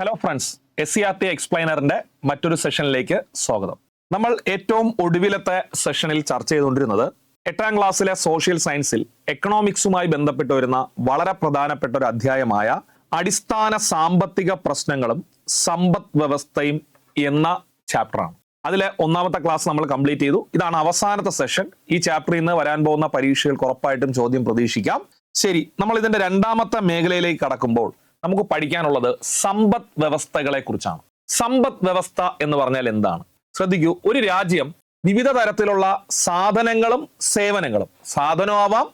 Hello friends S C R T എക്സ്പ്ലൈനറിന്റെ മറ്റൊരു സെഷനിലേക്ക് സ്വാഗതം. നമ്മൾ ഏറ്റവും ഒടുവിലത്തെ സെഷനിൽ ചർച്ച ചെയ്തുകൊണ്ടിരുന്നത് എട്ടാം ക്ലാസ്സിലെ സോഷ്യൽ സയൻസിൽ എക്കണോമിക്സുമായി ബന്ധപ്പെട്ട് വരുന്ന വളരെ പ്രധാനപ്പെട്ട ഒരു അധ്യായമായ അടിസ്ഥാന സാമ്പത്തിക പ്രശ്നങ്ങളും സമ്പദ് വ്യവസ്ഥയും എന്ന ചാപ്റ്ററാണ് അതിലെ ഒന്നാമത്തെ ക്ലാസ് നമ്മൾ കംപ്ലീറ്റ് ചെയ്തു. ഇതാണ് അവസാനത്തെ സെഷൻ ഈ ചാപ്റ്ററിൽ നിന്ന് വരാൻ പോകുന്ന പരീക്ഷകൾക്ക് ഉറപ്പായിട്ടും ചോദ്യം പ്രതീക്ഷിക്കാം. ശരി നമ്മൾ ഇതിന്റെ രണ്ടാമത്തെ മേഖലയിലേക്ക് കടക്കുമ്പോൾ നമുക്ക് പഠിക്കാനുള്ളത് സമ്പദ് വ്യവസ്ഥകളെ കുറിച്ചാണ്. സമ്പദ് വ്യവസ്ഥ എന്ന് പറഞ്ഞാൽ എന്താണ്? ശ്രദ്ധിക്കൂ ഒരു രാജ്യം വിവിധ തരത്തിലുള്ള സാധനങ്ങളും സേവനങ്ങളും സാധനമാവാം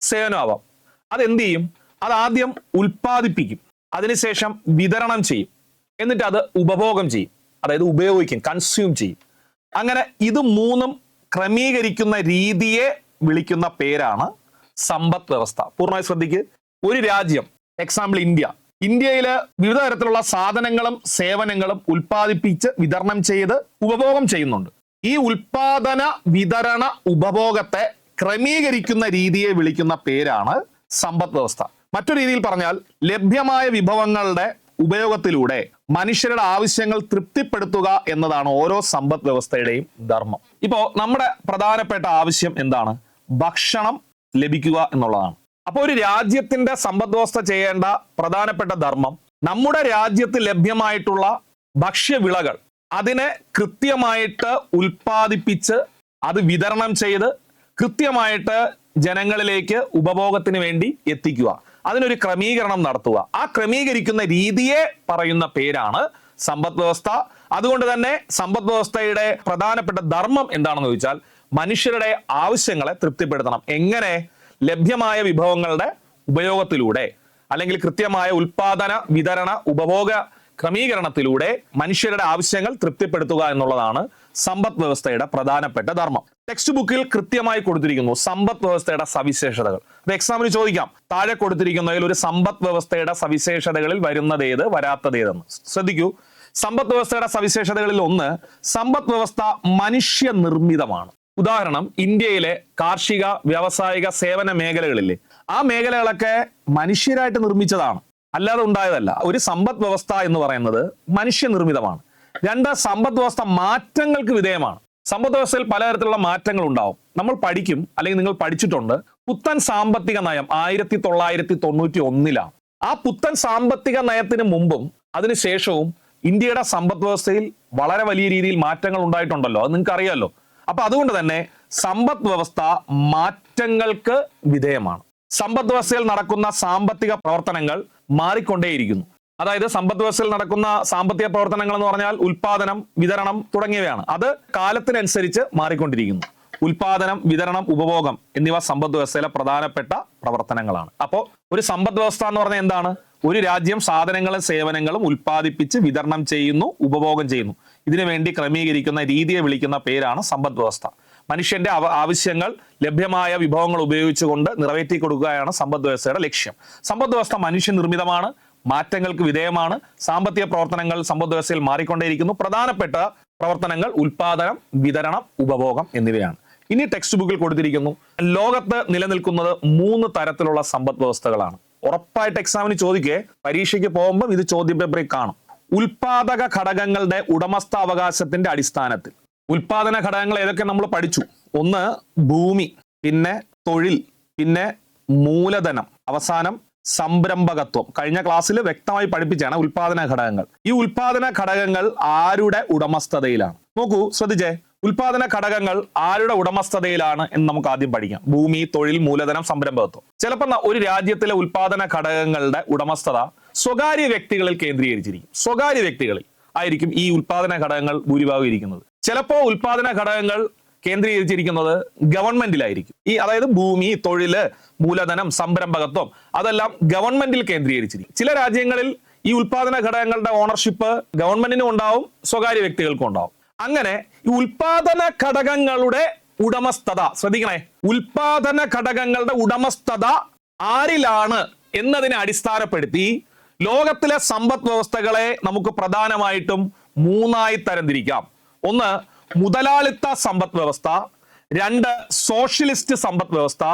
സേവനമാവാം അതെന്ത് ചെയ്യും? അത് ആദ്യം ഉൽപ്പാദിപ്പിക്കും. അതിനുശേഷം വിതരണം ചെയ്യും. എന്നിട്ട് അത് ഉപഭോഗം ചെയ്യും. അതായത് ഉപയോഗിക്കും കൺസ്യൂം ചെയ്യും. അങ്ങനെ ഇത് മൂന്നും ക്രമീകരിക്കുന്ന രീതിയെ വിളിക്കുന്ന പേരാണ് സമ്പദ് വ്യവസ്ഥ. പൂർണമായി ശ്രദ്ധിക്കുക ഒരു രാജ്യം എക്സാമ്പിൾ ഇന്ത്യ. ഇന്ത്യയിൽ വിവിധ തരത്തിലുള്ള സാധനങ്ങളും സേവനങ്ങളും ഉൽപ്പാദിപ്പിച്ച് വിതരണം ചെയ്ത് ഉപഭോഗം ചെയ്യുന്നുണ്ട്. ഈ ഉൽപാദന വിതരണ ഉപഭോഗത്തെ ക്രമീകരിക്കുന്ന രീതിയെ വിളിക്കുന്ന പേരാണ് സമ്പദ് വ്യവസ്ഥ. മറ്റൊരു രീതിയിൽ പറഞ്ഞാൽ ലഭ്യമായ വിഭവങ്ങളുടെ ഉപയോഗത്തിലൂടെ മനുഷ്യരുടെ ആവശ്യങ്ങൾ തൃപ്തിപ്പെടുത്തുക എന്നതാണ് ഓരോ സമ്പദ് വ്യവസ്ഥയുടെയും ധർമ്മം. ഇപ്പോ നമ്മുടെ പ്രധാനപ്പെട്ട ആവശ്യം എന്താണ്? ഭക്ഷണം ലഭിക്കുക എന്നുള്ളതാണ്. അപ്പോൾ ഒരു രാജ്യത്തിന്റെ സമ്പദ് വ്യവസ്ഥ ചെയ്യേണ്ട പ്രധാനപ്പെട്ട ധർമ്മം നമ്മുടെ രാജ്യത്ത് ലഭ്യമായിട്ടുള്ള ഭക്ഷ്യവിളകൾ അതിനെ കൃത്യമായിട്ട് ഉൽപ്പാദിപ്പിച്ച് അത് വിതരണം ചെയ്ത് കൃത്യമായിട്ട് ജനങ്ങളിലേക്ക് ഉപഭോഗത്തിന് വേണ്ടി എത്തിക്കുക. അതിനൊരു ക്രമീകരണം നടത്തുക. ആ ക്രമീകരിക്കുന്ന രീതിയെ പറയുന്ന പേരാണ് സമ്പദ് വ്യവസ്ഥ അതുകൊണ്ട് തന്നെ സമ്പദ് വ്യവസ്ഥയുടെ പ്രധാനപ്പെട്ട ധർമ്മം എന്താണെന്ന് ചോദിച്ചാൽ മനുഷ്യരുടെ ആവശ്യങ്ങളെ തൃപ്തിപ്പെടുത്തണം. എങ്ങനെ? ലഭ്യമായ വിഭവങ്ങളുടെ ഉപയോഗത്തിലൂടെ അല്ലെങ്കിൽ കൃത്യമായ ഉൽപാദന വിതരണ ഉപഭോഗ ക്രമീകരണത്തിലൂടെ മനുഷ്യരുടെ ആവശ്യങ്ങൾ തൃപ്തിപ്പെടുത്തുക എന്നുള്ളതാണ് സമ്പദ് വ്യവസ്ഥയുടെ പ്രധാനപ്പെട്ട ധർമ്മം. ടെക്സ്റ്റ് ബുക്കിൽ കൃത്യമായി കൊടുത്തിരിക്കുന്നു സമ്പദ് വ്യവസ്ഥയുടെ സവിശേഷതകൾ. അത് എക്സാമിന് ചോദിക്കാം താഴെ കൊടുത്തിരിക്കുന്നതിൽ ഒരു സമ്പദ് വ്യവസ്ഥയുടെ സവിശേഷതകളിൽ വരുന്നതേത് വരാത്തതേതെന്ന് ശ്രദ്ധിക്കൂ. സമ്പദ് വ്യവസ്ഥയുടെ സവിശേഷതകളിൽ ഒന്ന് സമ്പദ് വ്യവസ്ഥ മനുഷ്യ നിർമ്മിതമാണ് ഉദാഹരണം ഇന്ത്യയിലെ കാർഷിക വ്യാവസായിക സേവന മേഖലകളില്ലേ ആ മേഖലകളൊക്കെ മനുഷ്യരായിട്ട് നിർമ്മിച്ചതാണ്. അല്ലാതെ ഉണ്ടായതല്ല. ഒരു സമ്പദ് വ്യവസ്ഥ എന്ന് പറയുന്നത് മനുഷ്യനിർമ്മിതമാണ്. രണ്ട് സമ്പദ് വ്യവസ്ഥ മാറ്റങ്ങൾക്ക് വിധേയമാണ്. സമ്പദ് വ്യവസ്ഥയിൽ പലതരത്തിലുള്ള മാറ്റങ്ങൾ ഉണ്ടാവും. നമ്മൾ പഠിക്കും അല്ലെങ്കിൽ നിങ്ങൾ പഠിച്ചിട്ടുണ്ട് പുത്തൻ സാമ്പത്തിക നയം ആയിരത്തി തൊള്ളായിരത്തി തൊണ്ണൂറ്റി ഒന്നിലാണ് ആ പുത്തൻ സാമ്പത്തിക നയത്തിന് മുമ്പും അതിനുശേഷവും ഇന്ത്യയുടെ സമ്പദ് വ്യവസ്ഥയിൽ വളരെ വലിയ രീതിയിൽ മാറ്റങ്ങൾ ഉണ്ടായിട്ടുണ്ടല്ലോ. അത് നിങ്ങൾക്ക് അറിയാമല്ലോ അപ്പൊ അതുകൊണ്ട് തന്നെ സമ്പദ് വ്യവസ്ഥ മാറ്റങ്ങൾക്ക് വിധേയമാണ്. സമ്പദ് വ്യവസ്ഥയിൽ നടക്കുന്ന സാമ്പത്തിക പ്രവർത്തനങ്ങൾ മാറിക്കൊണ്ടേയിരിക്കുന്നു. അതായത് സമ്പദ് വ്യവസ്ഥയിൽ നടക്കുന്ന സാമ്പത്തിക പ്രവർത്തനങ്ങൾ എന്ന് പറഞ്ഞാൽ ഉൽപാദനം വിതരണം തുടങ്ങിയവയാണ്. അത് കാലത്തിനനുസരിച്ച് മാറിക്കൊണ്ടിരിക്കുന്നു. ഉൽപാദനം വിതരണം ഉപഭോഗം എന്നിവ സമ്പദ് വ്യവസ്ഥയിലെ പ്രധാനപ്പെട്ട പ്രവർത്തനങ്ങളാണ്. അപ്പോൾ ഒരു സമ്പദ് വ്യവസ്ഥ എന്ന് പറഞ്ഞാൽ എന്താണ്? ഒരു രാജ്യം സാധനങ്ങളും സേവനങ്ങളും ഉൽപ്പാദിപ്പിച്ച് വിതരണം ചെയ്യുന്നു ഉപഭോഗം ചെയ്യുന്നു. ഇതിനു വേണ്ടി ക്രമീകരിക്കുന്ന രീതിയെ വിളിക്കുന്ന പേരാണ് സമ്പദ് വ്യവസ്ഥ. മനുഷ്യന്റെ ആവശ്യങ്ങൾ ലഭ്യമായ വിഭവങ്ങൾ ഉപയോഗിച്ചുകൊണ്ട് നിറവേറ്റി കൊടുക്കുകയാണ് സമ്പദ് വ്യവസ്ഥയുടെ ലക്ഷ്യം. സമ്പദ് വ്യവസ്ഥ മനുഷ്യ നിർമ്മിതമാണ് മാറ്റങ്ങൾക്ക് വിധേയമാണ് സാമ്പത്തിക പ്രവർത്തനങ്ങൾ സമ്പദ് വ്യവസ്ഥയിൽ മാറിക്കൊണ്ടേയിരിക്കുന്നു. പ്രധാനപ്പെട്ട പ്രവർത്തനങ്ങൾ ഉൽപാദനം വിതരണം ഉപഭോഗം എന്നിവയാണ്. ഇനി ടെക്സ്റ്റ് ബുക്കിൽ കൊടുത്തിരിക്കുന്നു ലോകത്ത് നിലനിൽക്കുന്നത് മൂന്ന് തരത്തിലുള്ള സമ്പദ് വ്യവസ്ഥകളാണ്. ഉറപ്പായിട്ട് എക്സാമിന് ചോദിക്കേ പരീക്ഷയ്ക്ക് പോകുമ്പോൾ ഇത് ചോദ്യ പേപ്പറിൽ കാണും. ഉൽപാദക ഘടകങ്ങളുടെ ഉടമസ്ഥാവകാശത്തിന്റെ അടിസ്ഥാനത്തിൽ. ഉൽപാദന ഘടകങ്ങൾ ഏതൊക്കെ നമ്മൾ പഠിച്ചു? ഒന്ന് ഭൂമി പിന്നെ തൊഴിൽ പിന്നെ മൂലധനം. അവസാനം സംരംഭകത്വം. കഴിഞ്ഞ ക്ലാസ്സിൽ വ്യക്തമായി പഠിപ്പിച്ചാണ് ഉൽപാദന ഘടകങ്ങൾ. ഈ ഉൽപാദന ഘടകങ്ങൾ ആരുടെ ഉടമസ്ഥതയിലാണ്? നോക്കൂ ശ്രദ്ധിച്ചേ. ഉൽപാദന ഘടകങ്ങൾ ആരുടെ ഉടമസ്ഥതയിലാണ് എന്ന് നമുക്ക് ആദ്യം പഠിക്കാം. ഭൂമി തൊഴിൽ മൂലധനം സംരംഭകത്വം. ചിലപ്പോൾ ഒരു രാജ്യത്തിലെ ഉൽപാദന ഘടകങ്ങളുടെ ഉടമസ്ഥത സ്വകാര്യ വ്യക്തികളിൽ കേന്ദ്രീകരിച്ചിരിക്കും. സ്വകാര്യ വ്യക്തികളിൽ ആയിരിക്കും ഈ ഉൽപാദന ഘടകങ്ങൾ ഭൂരിഭാഗം ഇരിക്കുന്നത് ചിലപ്പോൾ ഉൽപാദന ഘടകങ്ങൾ കേന്ദ്രീകരിച്ചിരിക്കുന്നത് ഗവൺമെന്റിലായിരിക്കും. ഈ അതായത് ഭൂമി തൊഴിൽ മൂലധനം സംരംഭകത്വം അതെല്ലാം ഗവൺമെന്റിൽ കേന്ദ്രീകരിച്ചിരിക്കും. ചില രാജ്യങ്ങളിൽ ഈ ഉൽപാദന ഘടകങ്ങളുടെ ഓണർഷിപ്പ് ഗവൺമെന്റിനും ഉണ്ടാവും സ്വകാര്യ വ്യക്തികൾക്കും ഉണ്ടാവും. അങ്ങനെ ഈ ഉൽപാദന ഘടകങ്ങളുടെ ഉടമസ്ഥത ശ്രദ്ധിക്കണേ ഉൽപാദന ഘടകങ്ങളുടെ ഉടമസ്ഥത ആരിലാണ് എന്നതിനെ അടിസ്ഥാനപ്പെടുത്തി ലോകത്തിലെ സമ്പദ് വ്യവസ്ഥകളെ നമുക്ക് പ്രധാനമായിട്ടും മൂന്നായി തരംതിരിക്കാം. ഒന്ന് മുതലാളിത്ത സമ്പദ് വ്യവസ്ഥ. രണ്ട് സോഷ്യലിസ്റ്റ് സമ്പദ് വ്യവസ്ഥ.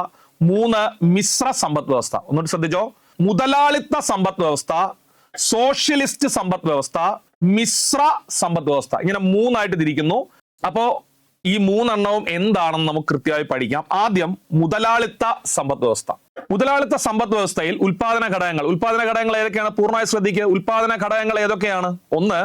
മൂന്ന് മിശ്ര സമ്പദ് വ്യവസ്ഥ. ഒന്നുകൂടി ശ്രദ്ധിച്ചോ. മുതലാളിത്ത സമ്പദ് വ്യവസ്ഥ സോഷ്യലിസ്റ്റ് സമ്പദ് വ്യവസ്ഥ മിശ്ര സമ്പദ് വ്യവസ്ഥ. ഇങ്ങനെ മൂന്നായിട്ട് തിരിക്കുന്നു. അപ്പോ ഈ മൂന്നെണ്ണവും എന്താണെന്ന് നമുക്ക് കൃത്യമായി പഠിക്കാം. ആദ്യം മുതലാളിത്ത സമ്പദ് വ്യവസ്ഥ. മുതലാളിത്ത സമ്പദ് വ്യവസ്ഥയിൽ ഉൽപാദന ഘടകങ്ങൾ. ഉൽപാദന ഘടകങ്ങൾ ഏതൊക്കെയാണ്? പൂർണമായി ശ്രദ്ധിക്കുക ഉൽപാദന ഘടകങ്ങൾ ഏതൊക്കെയാണ്? ഒന്ന്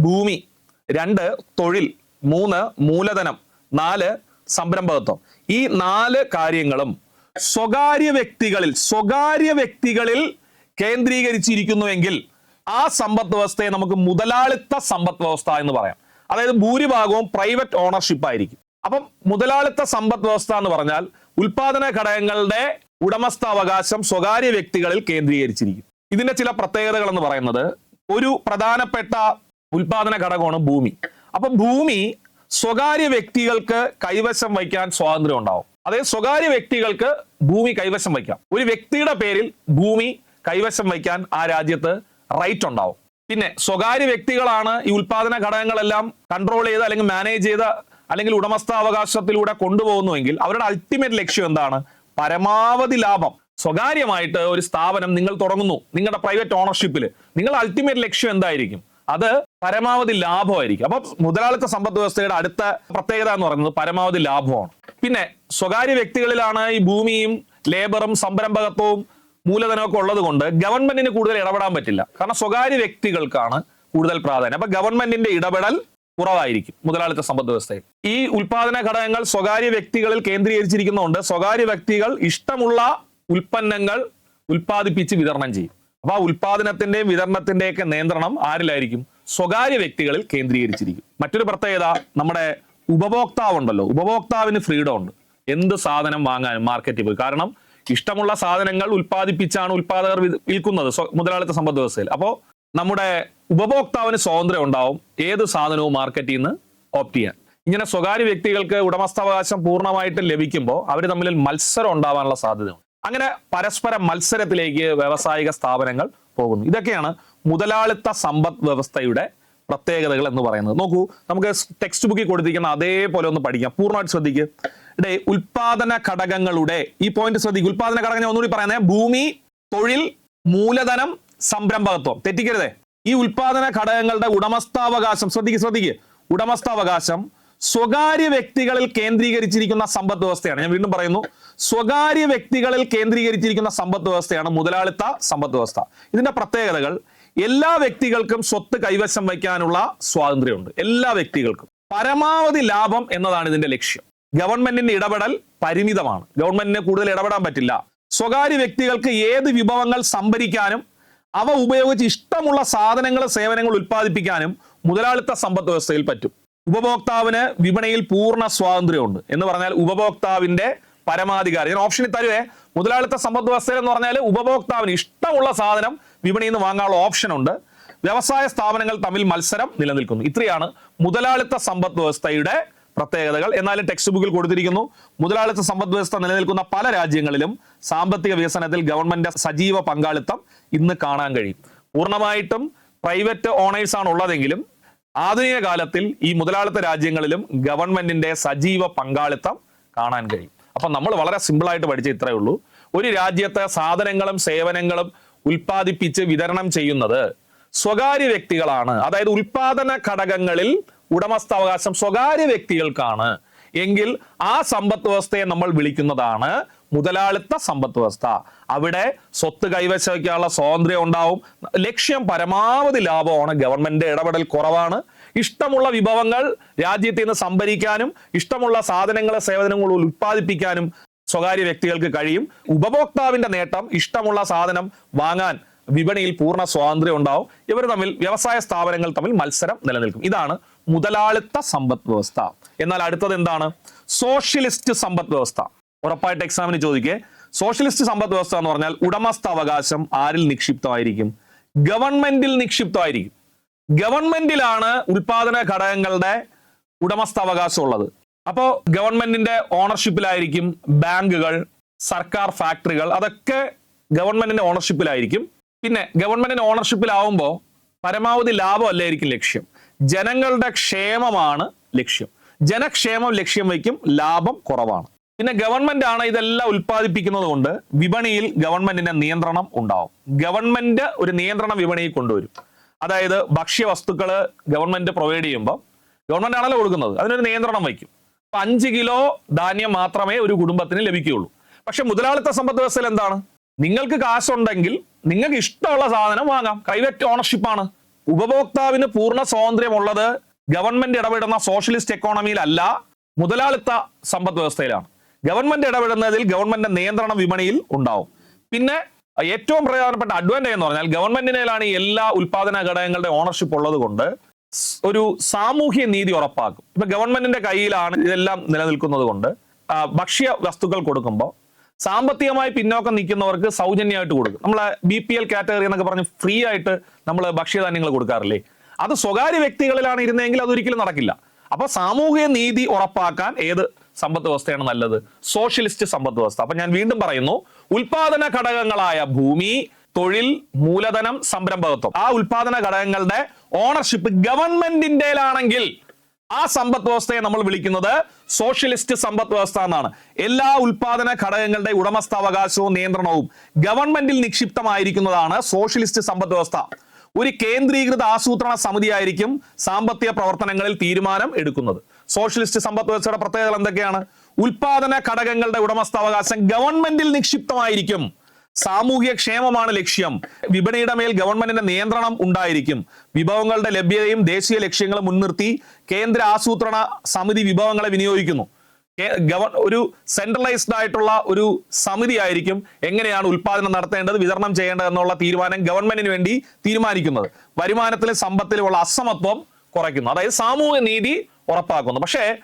ഭൂമി. രണ്ട് തൊഴിൽ. മൂന്ന് മൂലധനം. നാല് സംരംഭകത്വം. ഈ നാല് കാര്യങ്ങളും സ്വകാര്യ വ്യക്തികളിൽ സ്വകാര്യ വ്യക്തികളിൽ കേന്ദ്രീകരിച്ചിരിക്കുന്നുവെങ്കിൽ ആ സമ്പദ് വ്യവസ്ഥയെ നമുക്ക് മുതലാളിത്ത സമ്പദ് വ്യവസ്ഥ എന്ന് പറയാം. അതായത് ഭൂരിഭാഗവും പ്രൈവറ്റ് ഓണർഷിപ്പ് ആയിരിക്കും. അപ്പം മുതലാളിത്ത സമ്പദ് വ്യവസ്ഥ എന്ന് പറഞ്ഞാൽ ഉൽപാദന ഘടകങ്ങളുടെ ഉടമസ്ഥാവകാശം സ്വകാര്യ വ്യക്തികളിൽ കേന്ദ്രീകരിച്ചിരിക്കും. ഇതിന്റെ ചില പ്രത്യേകതകൾ എന്ന് പറയുന്നത് ഒരു പ്രധാനപ്പെട്ട ഉൽപാദന ഘടകമാണ് ഭൂമി. അപ്പൊ ഭൂമി സ്വകാര്യ വ്യക്തികൾക്ക് കൈവശം വയ്ക്കാൻ സ്വാതന്ത്ര്യം ഉണ്ടാവും. അതായത് സ്വകാര്യ വ്യക്തികൾക്ക് ഭൂമി കൈവശം വയ്ക്കാം. ഒരു വ്യക്തിയുടെ പേരിൽ ഭൂമി കൈവശം വയ്ക്കാൻ ആ രാജ്യത്ത് റൈറ്റ് ഉണ്ടാവും. പിന്നെ സ്വകാര്യ വ്യക്തികളാണ് ഈ ഉൽപാദന ഘടകങ്ങളെല്ലാം കൺട്രോൾ ചെയ്ത് അല്ലെങ്കിൽ മാനേജ് ചെയ്ത് അല്ലെങ്കിൽ ഉടമസ്ഥാവകാശത്തിലൂടെ കൊണ്ടുപോകുന്നുവെങ്കിൽ അവരുടെ അൾട്ടിമേറ്റ് ലക്ഷ്യം എന്താണ്? പരമാവധി ലാഭം. സ്വകാര്യമായിട്ട് ഒരു സ്ഥാപനം നിങ്ങൾ തുടങ്ങുന്നു. നിങ്ങളുടെ പ്രൈവറ്റ് ഓണർഷിപ്പിൽ നിങ്ങളുടെ അൾട്ടിമേറ്റ് ലക്ഷ്യം എന്തായിരിക്കും? അത് പരമാവധി ലാഭമായിരിക്കും. അപ്പൊ മുതലാളിത്ത സമ്പദ് വ്യവസ്ഥയുടെ അടുത്ത പ്രത്യേകത എന്ന് പറയുന്നത് പരമാവധി ലാഭമാണ്. പിന്നെ സ്വകാര്യ വ്യക്തികളിലാണ് ഈ ഭൂമിയും ലേബറും സംരംഭകത്വവും മൂലധനമൊക്കെ ഉള്ളത് കൊണ്ട് ഗവൺമെന്റിന് കൂടുതൽ ഇടപെടാൻ പറ്റില്ല. കാരണം സ്വകാര്യ വ്യക്തികൾക്കാണ് കൂടുതൽ പ്രാധാന്യം. അപ്പൊ ഗവൺമെന്റിന്റെ ഇടപെടൽ കുറവായിരിക്കും മുതലാളിത്ത സമ്പദ് വ്യവസ്ഥയിൽ. ഈ ഉൽപാദന ഘടകങ്ങൾ സ്വകാര്യ വ്യക്തികളിൽ കേന്ദ്രീകരിച്ചിരിക്കുന്നതുകൊണ്ട് സ്വകാര്യ വ്യക്തികൾ ഇഷ്ടമുള്ള ഉൽപ്പന്നങ്ങൾ ഉൽപ്പാദിപ്പിച്ച് വിതരണം ചെയ്യും. അപ്പൊ ആ ഉൽപാദനത്തിന്റെയും വിതരണത്തിന്റെയൊക്കെ നിയന്ത്രണം ആരിലായിരിക്കും? സ്വകാര്യ വ്യക്തികളിൽ കേന്ദ്രീകരിച്ചിരിക്കും. മറ്റൊരു പ്രത്യേകത നമ്മുടെ ഉപഭോക്താവ് ഉണ്ടല്ലോ ഉപഭോക്താവിന് ഫ്രീഡം ഉണ്ട്. എന്ത് സാധനം വാങ്ങാനും മാർക്കറ്റിൽ പോയി. കാരണം ഇഷ്ടമുള്ള സാധനങ്ങൾ ഉൽപ്പാദിപ്പിച്ചാണ് ഉൽപാദകർ വി- വിൽക്കുന്നത് മുതലാളിത്ത സമ്പദ് വ്യവസ്ഥയിൽ. അപ്പോൾ നമ്മുടെ ഉപഭോക്താവിന് സ്വാതന്ത്ര്യം ഉണ്ടാവും ഏത് സാധനവും മാർക്കറ്റിൽ നിന്ന് ഓപ്റ്റ് ചെയ്യാൻ. ഇങ്ങനെ സ്വകാര്യ വ്യക്തികൾക്ക് ഉടമസ്ഥാവകാശം പൂർണമായിട്ട് ലഭിക്കുമ്പോൾ അവർ തമ്മിൽ മത്സരം ഉണ്ടാവാനുള്ള സാധ്യതയുണ്ട്. അങ്ങനെ പരസ്പര മത്സരത്തിലേക്ക് വ്യവസായിക സ്ഥാപനങ്ങൾ പോകുന്നു. ഇതൊക്കെയാണ് മുതലാളിത്ത സമ്പദ് വ്യവസ്ഥയുടെ പ്രത്യേകതകൾ എന്ന് പറയുന്നത്. നോക്കൂ നമുക്ക് ടെക്സ്റ്റ് ബുക്കിൽ കൊടുത്തിരിക്കുന്ന അതേപോലെ ഒന്ന് പഠിക്കാം. പൂർണമായിട്ട് ശ്രദ്ധിക്കുക ഇവിടെ ഉൽപാദന ഘടകങ്ങളുടെ ഈ പോയിന്റ് ശ്രദ്ധിക്കുക ഉൽപാദന ഘടകം ഞാൻ ഒന്നുകൂടി പറയുന്നത് ഭൂമി തൊഴിൽ മൂലധനം സംരംഭകത്വം. തെറ്റിക്കരുതേ. ഈ ഉൽപാദന ഘടകങ്ങളുടെ ഉടമസ്ഥാവകാശം ശ്രദ്ധിക്കുക ശ്രദ്ധിക്കുക ഉടമസ്ഥാവകാശം സ്വകാര്യ വ്യക്തികളിൽ കേന്ദ്രീകരിച്ചിരിക്കുന്ന സമ്പദ് വ്യവസ്ഥയാണ്. ഞാൻ വീണ്ടും പറയുന്നു സ്വകാര്യ വ്യക്തികളിൽ കേന്ദ്രീകരിച്ചിരിക്കുന്ന സമ്പദ് വ്യവസ്ഥയാണ് മുതലാളിത്ത സമ്പദ് വ്യവസ്ഥ. ഇതിന്റെ പ്രത്യേകതകൾ എല്ലാ വ്യക്തികൾക്കും സ്വത്ത് കൈവശം വയ്ക്കാനുള്ള സ്വാതന്ത്ര്യമുണ്ട്. എല്ലാ വ്യക്തികൾക്കും. പരമാവധി ലാഭം എന്നതാണ് ഇതിന്റെ ലക്ഷ്യം. ഗവൺമെന്റിന്റെ ഇടപെടൽ പരിമിതമാണ്. ഗവൺമെന്റിന് കൂടുതൽ ഇടപെടാൻ പറ്റില്ല. സ്വകാര്യ വ്യക്തികൾക്ക് ഏത് വിഭവങ്ങൾ സംഭരിക്കാനും അവ ഉപയോഗിച്ച് ഇഷ്ടമുള്ള സാധനങ്ങൾ സേവനങ്ങൾ ഉൽപ്പാദിപ്പിക്കാനും മുതലാളിത്ത സമ്പദ് വ്യവസ്ഥയിൽ പറ്റും. ഉപഭോക്താവിന് വിപണിയിൽ പൂർണ സ്വാതന്ത്ര്യമുണ്ട് എന്ന് പറഞ്ഞാൽ ഉപഭോക്താവിന്റെ പരമാധികാരം. ഞാൻ ഓപ്ഷനിൽ തരുവേ മുതലാളിത്ത സമ്പദ് വ്യവസ്ഥയിൽ എന്ന് പറഞ്ഞാൽ ഉപഭോക്താവിന് ഇഷ്ടമുള്ള സാധനം വിപണിയിൽ നിന്ന് വാങ്ങാനുള്ള ഓപ്ഷൻ ഉണ്ട്. വ്യവസായ സ്ഥാപനങ്ങൾ തമ്മിൽ മത്സരം നിലനിൽക്കുന്നു. ഇത്രയാണ് മുതലാളിത്ത സമ്പദ് വ്യവസ്ഥയുടെ പ്രത്യേകതകൾ. എന്നാലും ടെക്സ്റ്റ് ബുക്കിൽ കൊടുത്തിരിക്കുന്നു. മുതലാളിത്ത സമ്പദ് വ്യവസ്ഥ നിലനിൽക്കുന്ന പല രാജ്യങ്ങളിലും സാമ്പത്തിക വികസനത്തിൽ ഗവൺമെന്റ് സജീവ പങ്കാളിത്തം ഇന്ന് കാണാൻ കഴിയും. പൂർണമായിട്ടും പ്രൈവറ്റ് ഓണേഴ്സ് ആണ് ഉള്ളതെങ്കിലും ആധുനിക കാലത്തിൽ ഈ മുതലാളിത്ത രാജ്യങ്ങളിലും ഗവൺമെന്റിന്റെ സജീവ പങ്കാളിത്തം കാണാൻ കഴിയും. അപ്പൊ നമ്മൾ വളരെ സിമ്പിൾ ആയിട്ട് പഠിച്ച ഇത്രയേ ഉള്ളൂ. ഒരു രാജ്യത്തെ സാധനങ്ങളും സേവനങ്ങളും ഉൽപ്പാദിപ്പിച്ച് വിതരണം ചെയ്യുന്നത് സ്വകാര്യ വ്യക്തികളാണ്. അതായത് ഉൽപാദന ഘടകങ്ങളിൽ ഉടമസ്ഥാവകാശം സ്വകാര്യ വ്യക്തികൾക്കാണ്. എങ്കിൽ ആ സമ്പത്ത് വ്യവസ്ഥയെ നമ്മൾ വിളിക്കുന്നതാണ് മുതലാളിത്ത സമ്പത്ത് വ്യവസ്ഥ. അവിടെ സ്വത്ത് കൈവശം സ്വാതന്ത്ര്യം ഉണ്ടാവും. ലക്ഷ്യം പരമാവധി ലാഭമാണ്. ഗവൺമെന്റ് ഇടപെടൽ കുറവാണ്. ഇഷ്ടമുള്ള വിഭവങ്ങൾ രാജ്യത്ത് നിന്ന് സംഭരിക്കാനും ഇഷ്ടമുള്ള സാധനങ്ങളെ സേവനങ്ങൾ ഉൽപ്പാദിപ്പിക്കാനും സ്വകാര്യ വ്യക്തികൾക്ക് കഴിയും. ഉപഭോക്താവിന്റെ നേട്ടം ഇഷ്ടമുള്ള സാധനം വാങ്ങാൻ വിപണിയിൽ പൂർണ സ്വാതന്ത്ര്യം ഉണ്ടാവും. ഇവർ തമ്മിൽ വ്യവസായ സ്ഥാപനങ്ങൾ തമ്മിൽ മത്സരം നിലനിൽക്കും. ഇതാണ് മുതലാളിത്ത സമ്പദ് വ്യവസ്ഥ. എന്നാൽ അടുത്തത് എന്താണ്? സോഷ്യലിസ്റ്റ് സമ്പദ് വ്യവസ്ഥ. ഉറപ്പായിട്ട് എക്സാമിന് ചോദിക്കേ. സോഷ്യലിസ്റ്റ് സമ്പദ് വ്യവസ്ഥ എന്ന് പറഞ്ഞാൽ ഉടമസ്ഥാവകാശം ആരിൽ നിക്ഷിപ്തമായിരിക്കും? ഗവൺമെന്റിൽ നിക്ഷിപ്തമായിരിക്കും. ഗവൺമെന്റിലാണ് ഉൽപാദന ഘടകങ്ങളുടെ ഉടമസ്ഥാവകാശം ഉള്ളത്. അപ്പോൾ ഗവൺമെന്റിന്റെ ഓണർഷിപ്പിലായിരിക്കും ബാങ്കുകൾ സർക്കാർ ഫാക്ടറികൾ അതൊക്കെ ഗവൺമെന്റിന്റെ ഓണർഷിപ്പിലായിരിക്കും. പിന്നെ ഗവൺമെന്റിന്റെ ഓണർഷിപ്പിലാവുമ്പോൾ പരമാവധി ലാഭമല്ലായിരിക്കും ലക്ഷ്യം? ജനങ്ങളുടെ ക്ഷേമമാണ് ലക്ഷ്യം. ജനക്ഷേമം ലക്ഷ്യം വയ്ക്കും ലാഭം കുറവാണ്. പിന്നെ ഗവൺമെന്റ് ആണ് ഇതെല്ലാം ഉൽപ്പാദിപ്പിക്കുന്നത് കൊണ്ട് വിപണിയിൽ ഗവൺമെന്റിന്റെ നിയന്ത്രണം ഉണ്ടാവും. ഗവൺമെന്റ് ഒരു നിയന്ത്രണം വിപണിയിൽ കൊണ്ടുവരും. അതായത് ഭക്ഷ്യവസ്തുക്കൾ ഗവൺമെന്റ് പ്രൊവൈഡ് ചെയ്യുമ്പോൾ ഗവൺമെന്റ് ആണല്ലോ കൊടുക്കുന്നത്. അതിനൊരു നിയന്ത്രണം വയ്ക്കും. അപ്പൊ അഞ്ച് കിലോ ധാന്യം മാത്രമേ ഒരു കുടുംബത്തിന് ലഭിക്കുകയുള്ളൂ. പക്ഷെ മുതലാളിത്ത സമ്പദ് വ്യവസ്ഥയിൽ എന്താണ്? നിങ്ങൾക്ക് കാശുണ്ടെങ്കിൽ നിങ്ങൾക്ക് ഇഷ്ടമുള്ള സാധനം വാങ്ങാം. പ്രൈവറ്റ് ഓണർഷിപ്പാണ് ഉപഭോക്താവിന് പൂർണ സ്വാതന്ത്ര്യമുള്ളത് ഗവൺമെന്റ് ഇടപെടുന്ന സോഷ്യലിസ്റ്റ് എക്കോണമിയിലല്ല മുതലാളിത്ത സമ്പദ് വ്യവസ്ഥയിലാണ്. ഗവൺമെന്റ് ഇടപെടുന്നതിൽ ഗവൺമെന്റ് നിയന്ത്രണം വിപണിയിൽ ഉണ്ടാവും. പിന്നെ ഏറ്റവും പ്രധാനപ്പെട്ട അഡ്വാന്റേജ് എന്ന് പറഞ്ഞാൽ ഗവൺമെന്റിനാണ് എല്ലാ ഉൽപാദന ഘടകങ്ങളുടെ ഓണർഷിപ്പ് ഉള്ളത് കൊണ്ട് ഒരു സാമൂഹ്യ നീതി ഉറപ്പാക്കും. ഇപ്പൊ ഗവൺമെന്റിന്റെ കയ്യിലാണ് ഇതെല്ലാം നിലനിൽക്കുന്നത് കൊണ്ട് ഭക്ഷ്യ വസ്തുക്കൾ കൊടുക്കുമ്പോൾ സാമ്പത്തികമായി പിന്നോക്കം നിൽക്കുന്നവർക്ക് സൗജന്യമായിട്ട് കൊടുക്കും. നമ്മൾ ബി പി എൽ കാറ്റഗറി എന്നൊക്കെ പറഞ്ഞ് ഫ്രീ ആയിട്ട് നമ്മൾ ഭക്ഷ്യധാന്യങ്ങൾ കൊടുക്കാറില്ലേ? അത് സ്വകാര്യ വ്യക്തികളിലാണ് ഇരുന്നെങ്കിൽ അതൊരിക്കലും നടക്കില്ല. അപ്പൊ സാമൂഹിക നീതി ഉറപ്പാക്കാൻ ഏത് സമ്പദ് വ്യവസ്ഥയാണ് നല്ലത്? സോഷ്യലിസ്റ്റ് സമ്പദ് വ്യവസ്ഥ. അപ്പൊ ഞാൻ വീണ്ടും പറയുന്നു ഉൽപാദന ഘടകങ്ങളായ ഭൂമി തൊഴിൽ മൂലധനം സംരംഭകത്വം. ആ ഉൽപാദന ഘടകങ്ങളുടെ ഓണർഷിപ്പ് ഗവൺമെന്റിന്റേലാണെങ്കിൽ ആ സമ്പദ് വ്യവസ്ഥയെ നമ്മൾ വിളിക്കുന്നത് സോഷ്യലിസ്റ്റ് സമ്പദ് വ്യവസ്ഥ എന്നാണ്. എല്ലാ ഉൽപാദന ഘടകങ്ങളുടെ ഉടമസ്ഥാവകാശവും നിയന്ത്രണവും ഗവൺമെന്റിൽ നിക്ഷിപ്തമായിരിക്കുന്നതാണ് സോഷ്യലിസ്റ്റ് സമ്പദ് വ്യവസ്ഥ. ഒരു കേന്ദ്രീകൃത ആസൂത്രണ സമിതിയായിരിക്കും സാമ്പത്തിക പ്രവർത്തനങ്ങളിൽ തീരുമാനം എടുക്കുന്നത്. സോഷ്യലിസ്റ്റ് സമ്പദ് വ്യവസ്ഥയുടെ പ്രത്യേകതകൾ എന്തൊക്കെയാണ്? ഉൽപാദന ഘടകങ്ങളുടെ ഉടമസ്ഥാവകാശം ഗവൺമെന്റിൽ നിക്ഷിപ്തമായിരിക്കും. സാമൂഹിക ക്ഷേമമാണ് ലക്ഷ്യം. വിപണിയുടെ മേൽ ഗവൺമെന്റിന്റെ നിയന്ത്രണം ഉണ്ടായിരിക്കും. വിഭവങ്ങളുടെ ലഭ്യതയും ദേശീയ ലക്ഷ്യങ്ങളും മുൻനിർത്തി കേന്ദ്ര ആസൂത്രണ സമിതി വിഭവങ്ങളെ വിനിയോഗിക്കുന്നു. ഗവൺ ഗവ ഒരു സെൻട്രലൈസ്ഡ് ആയിട്ടുള്ള ഒരു സമിതി ആയിരിക്കും എങ്ങനെയാണ് ഉൽപാദനം നടത്തേണ്ടത് വിതരണം ചെയ്യേണ്ടത് എന്നുള്ള തീരുമാനം ഗവൺമെന്റിന് വേണ്ടി തീരുമാനിക്കുന്നത്. വരുമാനത്തിലും സമ്പത്തിലുമുള്ള അസമത്വം കുറയ്ക്കുന്നു. അതായത് സാമൂഹ്യ നീതി ഉറപ്പാക്കുന്നു. പക്ഷേ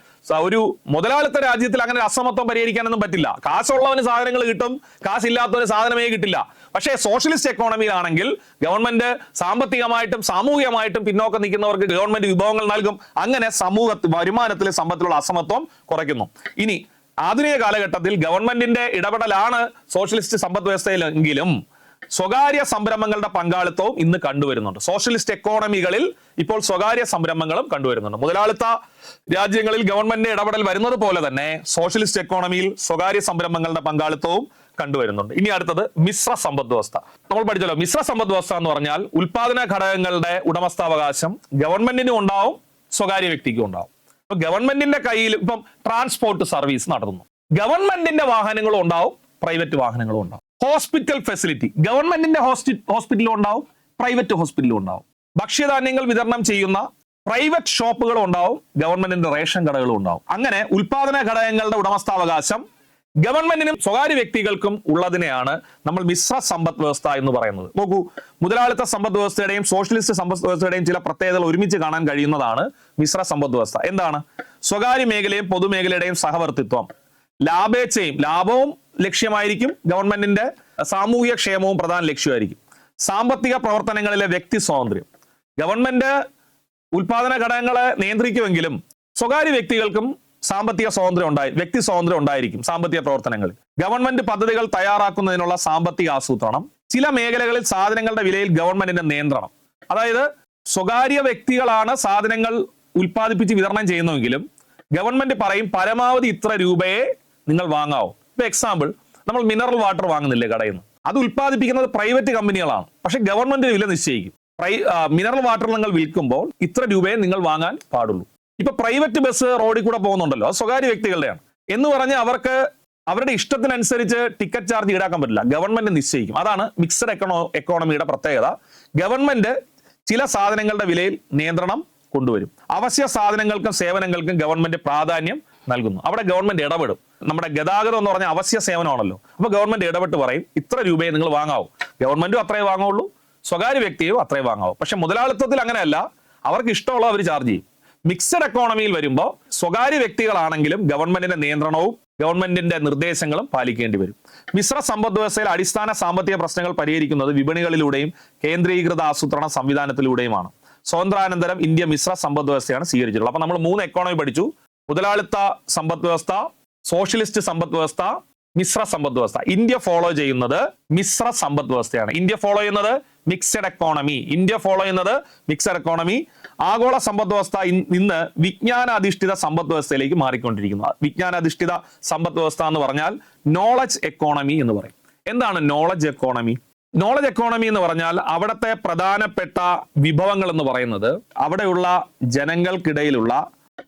ഒരു മുതലാളിത്ത രാജ്യത്തിൽ അങ്ങനെ അസമത്വം പരിഹരിക്കാനൊന്നും പറ്റില്ല. കാശുള്ളവന് സാധനങ്ങൾ കിട്ടും കാശില്ലാത്തവന് സാധനമേ കിട്ടില്ല. പക്ഷേ സോഷ്യലിസ്റ്റ് എക്കോണമിയിലാണെങ്കിൽ ഗവൺമെന്റ് സാമ്പത്തികമായിട്ടും സാമൂഹികമായിട്ടും പിന്നോക്കം നിൽക്കുന്നവർക്ക് ഗവൺമെന്റ് വിഭവങ്ങൾ നൽകും. അങ്ങനെ സമൂഹത്തിൽ വരുമാനത്തിലെ സമ്പത്തിലുള്ള അസമത്വം കുറയ്ക്കുന്നു. ഇനി ആധുനിക കാലഘട്ടത്തിൽ ഗവൺമെന്റിന്റെ ഇടപെടലാണ് സോഷ്യലിസ്റ്റ് സമ്പദ് വ്യവസ്ഥയിലെങ്കിലും സ്വകാര്യ സംരംഭങ്ങളുടെ പങ്കാളിത്തവും ഇന്ന് കണ്ടുവരുന്നുണ്ട്. സോഷ്യലിസ്റ്റ് എക്കോണമികളിൽ ഇപ്പോൾ സ്വകാര്യ സംരംഭങ്ങളും കണ്ടുവരുന്നുണ്ട്. മുതലാളിത്ത രാജ്യങ്ങളിൽ ഗവൺമെന്റിന്റെ ഇടപെടൽ വരുന്നത് പോലെ തന്നെ സോഷ്യലിസ്റ്റ് എക്കോണമിയിൽ സ്വകാര്യ സംരംഭങ്ങളുടെ പങ്കാളിത്തവും കണ്ടുവരുന്നുണ്ട്. ഇനി അടുത്തത് മിശ്ര സമ്പദ് വ്യവസ്ഥ. നമ്മൾ പഠിച്ചല്ലോ മിശ്ര സമ്പദ് വ്യവസ്ഥ എന്ന് പറഞ്ഞാൽ ഉൽപാദന ഘടകങ്ങളുടെ ഉടമസ്ഥാവകാശം ഗവൺമെന്റിനും ഉണ്ടാവും സ്വകാര്യ വ്യക്തിക്കും ഉണ്ടാവും. ഇപ്പൊ ഗവൺമെന്റിന്റെ കയ്യിൽ ഇപ്പം ട്രാൻസ്പോർട്ട് സർവീസ് നടത്തുന്നു. ഗവൺമെന്റിന്റെ വാഹനങ്ങളും ഉണ്ടാവും പ്രൈവറ്റ് വാഹനങ്ങളും ഉണ്ടാവും. ഹോസ്പിറ്റൽ ഫെസിലിറ്റി ഗവൺമെന്റിന്റെ ഹോസ്പിറ്റലും ഉണ്ടാവും പ്രൈവറ്റ് ഹോസ്പിറ്റലും ഉണ്ടാവും. ഭക്ഷ്യധാന്യങ്ങൾ വിതരണം ചെയ്യുന്ന പ്രൈവറ്റ് ഷോപ്പുകളും ഉണ്ടാവും ഗവൺമെന്റിന്റെ റേഷൻ കടകളും ഉണ്ടാവും. അങ്ങനെ ഉൽപാദന ഘടകങ്ങളുടെ ഉടമസ്ഥാവകാശം ഗവൺമെന്റിനും സ്വകാര്യ വ്യക്തികൾക്കും ഉള്ളതിനെയാണ് നമ്മൾ മിശ്ര സമ്പദ് വ്യവസ്ഥ എന്ന് പറയുന്നത്. നോക്കൂ മുതലാളിത്ത സമ്പദ് വ്യവസ്ഥയുടെയും സോഷ്യലിസ്റ്റ് സമ്പദ് വ്യവസ്ഥയുടെയും ചില പ്രത്യേകതകൾ ഒരുമിച്ച് കാണാൻ കഴിയുന്നതാണ് മിശ്ര സമ്പദ് വ്യവസ്ഥ. എന്താണ്? സ്വകാര്യ മേഖലയും പൊതുമേഖലയുടെയും സഹവർത്തിത്വം. ലാഭേച്ഛയും ലാഭവും ലക്ഷ്യമായിരിക്കും. ഗവൺമെന്റിന്റെ സാമൂഹിക ക്ഷേമവും പ്രധാന ലക്ഷ്യമായിരിക്കും. സാമ്പത്തിക പ്രവർത്തനങ്ങളിലെ വ്യക്തി സ്വാതന്ത്ര്യം. ഗവൺമെന്റ് ഉൽപാദന ഘടകങ്ങളെ നിയന്ത്രിക്കുമെങ്കിലും സ്വകാര്യ വ്യക്തികൾക്കും സാമ്പത്തിക സ്വാതന്ത്ര്യം ഉണ്ടായി വ്യക്തി സ്വാതന്ത്ര്യം ഉണ്ടായിരിക്കും സാമ്പത്തിക പ്രവർത്തനങ്ങളിൽ. ഗവൺമെന്റ് പദ്ധതികൾ തയ്യാറാക്കുന്നതിനുള്ള സാമ്പത്തിക ആസൂത്രണം. ചില മേഖലകളിൽ സാധനങ്ങളുടെ വിലയിൽ ഗവൺമെന്റിന്റെ നിയന്ത്രണം. അതായത് സ്വകാര്യ വ്യക്തികളാണ് സാധനങ്ങൾ ഉൽപ്പാദിപ്പിച്ച് വിതരണം ചെയ്യുന്നുവെങ്കിലും ഗവൺമെന്റ് പറയും പരമാവധി ഇത്ര രൂപയെ നിങ്ങൾ വാങ്ങാവൂ. ഇപ്പൊ എക്സാമ്പിൾ നമ്മൾ മിനറൽ വാട്ടർ വാങ്ങുന്നില്ലേ കടയിൽ നിന്ന് അത് ഉൽപ്പാദിപ്പിക്കുന്നത് പ്രൈവറ്റ് കമ്പനികളാണ് പക്ഷെ ഗവൺമെന്റ് വില നിശ്ചയിക്കും. മിനറൽ വാട്ടർ നിങ്ങൾ വിൽക്കുമ്പോൾ ഇത്ര രൂപയെ നിങ്ങൾ വാങ്ങാൻ പാടുള്ളൂ. ഇപ്പൊ പ്രൈവറ്റ് ബസ് റോഡിൽ കൂടെ പോകുന്നുണ്ടല്ലോ. അത് സ്വകാര്യ വ്യക്തികളുടെയാണ്. എന്ന് പറഞ്ഞ് അവർക്ക് അവരുടെ ഇഷ്ടത്തിനനുസരിച്ച് ടിക്കറ്റ് ചാർജ് ഈടാക്കാൻ പറ്റില്ല. ഗവൺമെന്റ് നിശ്ചയിക്കും. അതാണ് മിക്സഡ് എക്കണോ എക്കോണമിയുടെ പ്രത്യേകത. ഗവൺമെന്റ് ചില സാധനങ്ങളുടെ വിലയിൽ നിയന്ത്രണം കൊണ്ടുവരും. അവശ്യ സാധനങ്ങൾക്കും സേവനങ്ങൾക്കും ഗവൺമെന്റ് പ്രാധാന്യം നൽകുന്നു. അവിടെ ഗവൺമെന്റ് ഇടപെടും. നമ്മുടെ ഗതാഗതം എന്ന് പറഞ്ഞാൽ അവശ്യ സേവനമാണല്ലോ. അപ്പൊ ഗവൺമെന്റ് ഇടപെട്ട് പറയും ഇത്ര രൂപയെ നിങ്ങൾ വാങ്ങാവൂ. ഗവൺമെന്റും അത്രേ വാങ്ങുള്ളൂ സ്വകാര്യ വ്യക്തിയും അത്രേ വാങ്ങാവൂ. പക്ഷെ മുതലാളിത്തത്തിൽ അങ്ങനെയല്ല. അവർക്ക് ഇഷ്ടമുള്ള അവർ ചാർജ് ചെയ്യും. മിക്സഡ് എക്കോണമിയിൽ വരുമ്പോൾ സ്വകാര്യ വ്യക്തികളാണെങ്കിലും ഗവൺമെന്റിന്റെ നിയന്ത്രണവും ഗവൺമെന്റിന്റെ നിർദ്ദേശങ്ങളും പാലിക്കേണ്ടി വരും. മിശ്ര സമ്പദ് വ്യവസ്ഥയിൽ അടിസ്ഥാന സാമ്പത്തിക പ്രശ്നങ്ങൾ പരിഹരിക്കുന്നത് വിപണികളിലൂടെയും കേന്ദ്രീകൃത ആസൂത്രണ സംവിധാനത്തിലൂടെയുമാണ്. സ്വതന്ത്രാനന്തരം ഇന്ത്യ മിശ്ര സമ്പദ് വ്യവസ്ഥയാണ് സ്വീകരിച്ചിട്ടുള്ളത്. അപ്പൊ നമ്മൾ മൂന്ന് എക്കോണമി പഠിച്ചു. മുതലാളിത്ത സമ്പദ് വ്യവസ്ഥ സോഷ്യലിസ്റ്റ് സമ്പദ് വ്യവസ്ഥ മിശ്ര സമ്പദ് വ്യവസ്ഥ. ഇന്ത്യ ഫോളോ ചെയ്യുന്നത് മിശ്ര സമ്പദ് വ്യവസ്ഥയാണ്. ഇന്ത്യ ഫോളോ ചെയ്യുന്നത് മിക്സഡ് എക്കോണമി ഇന്ത്യ ഫോളോ ചെയ്യുന്നത് മിക്സഡ് എക്കോണമി ആഗോള സമ്പദ് വ്യവസ്ഥ ഇന്ന് വിജ്ഞാനാധിഷ്ഠിത സമ്പദ് വ്യവസ്ഥയിലേക്ക് മാറിക്കൊണ്ടിരിക്കുന്നത് വിജ്ഞാനാധിഷ്ഠിത സമ്പദ് വ്യവസ്ഥ എന്ന് പറഞ്ഞാൽ നോളജ് എക്കോണമി എന്ന് പറയും. എന്താണ് നോളജ് എക്കോണമി നോളജ് എക്കോണമി എന്ന് പറഞ്ഞാൽ അവിടുത്തെ പ്രധാനപ്പെട്ട വിഭവങ്ങൾ എന്ന് പറയുന്നത് അവിടെയുള്ള ജനങ്ങൾക്കിടയിലുള്ള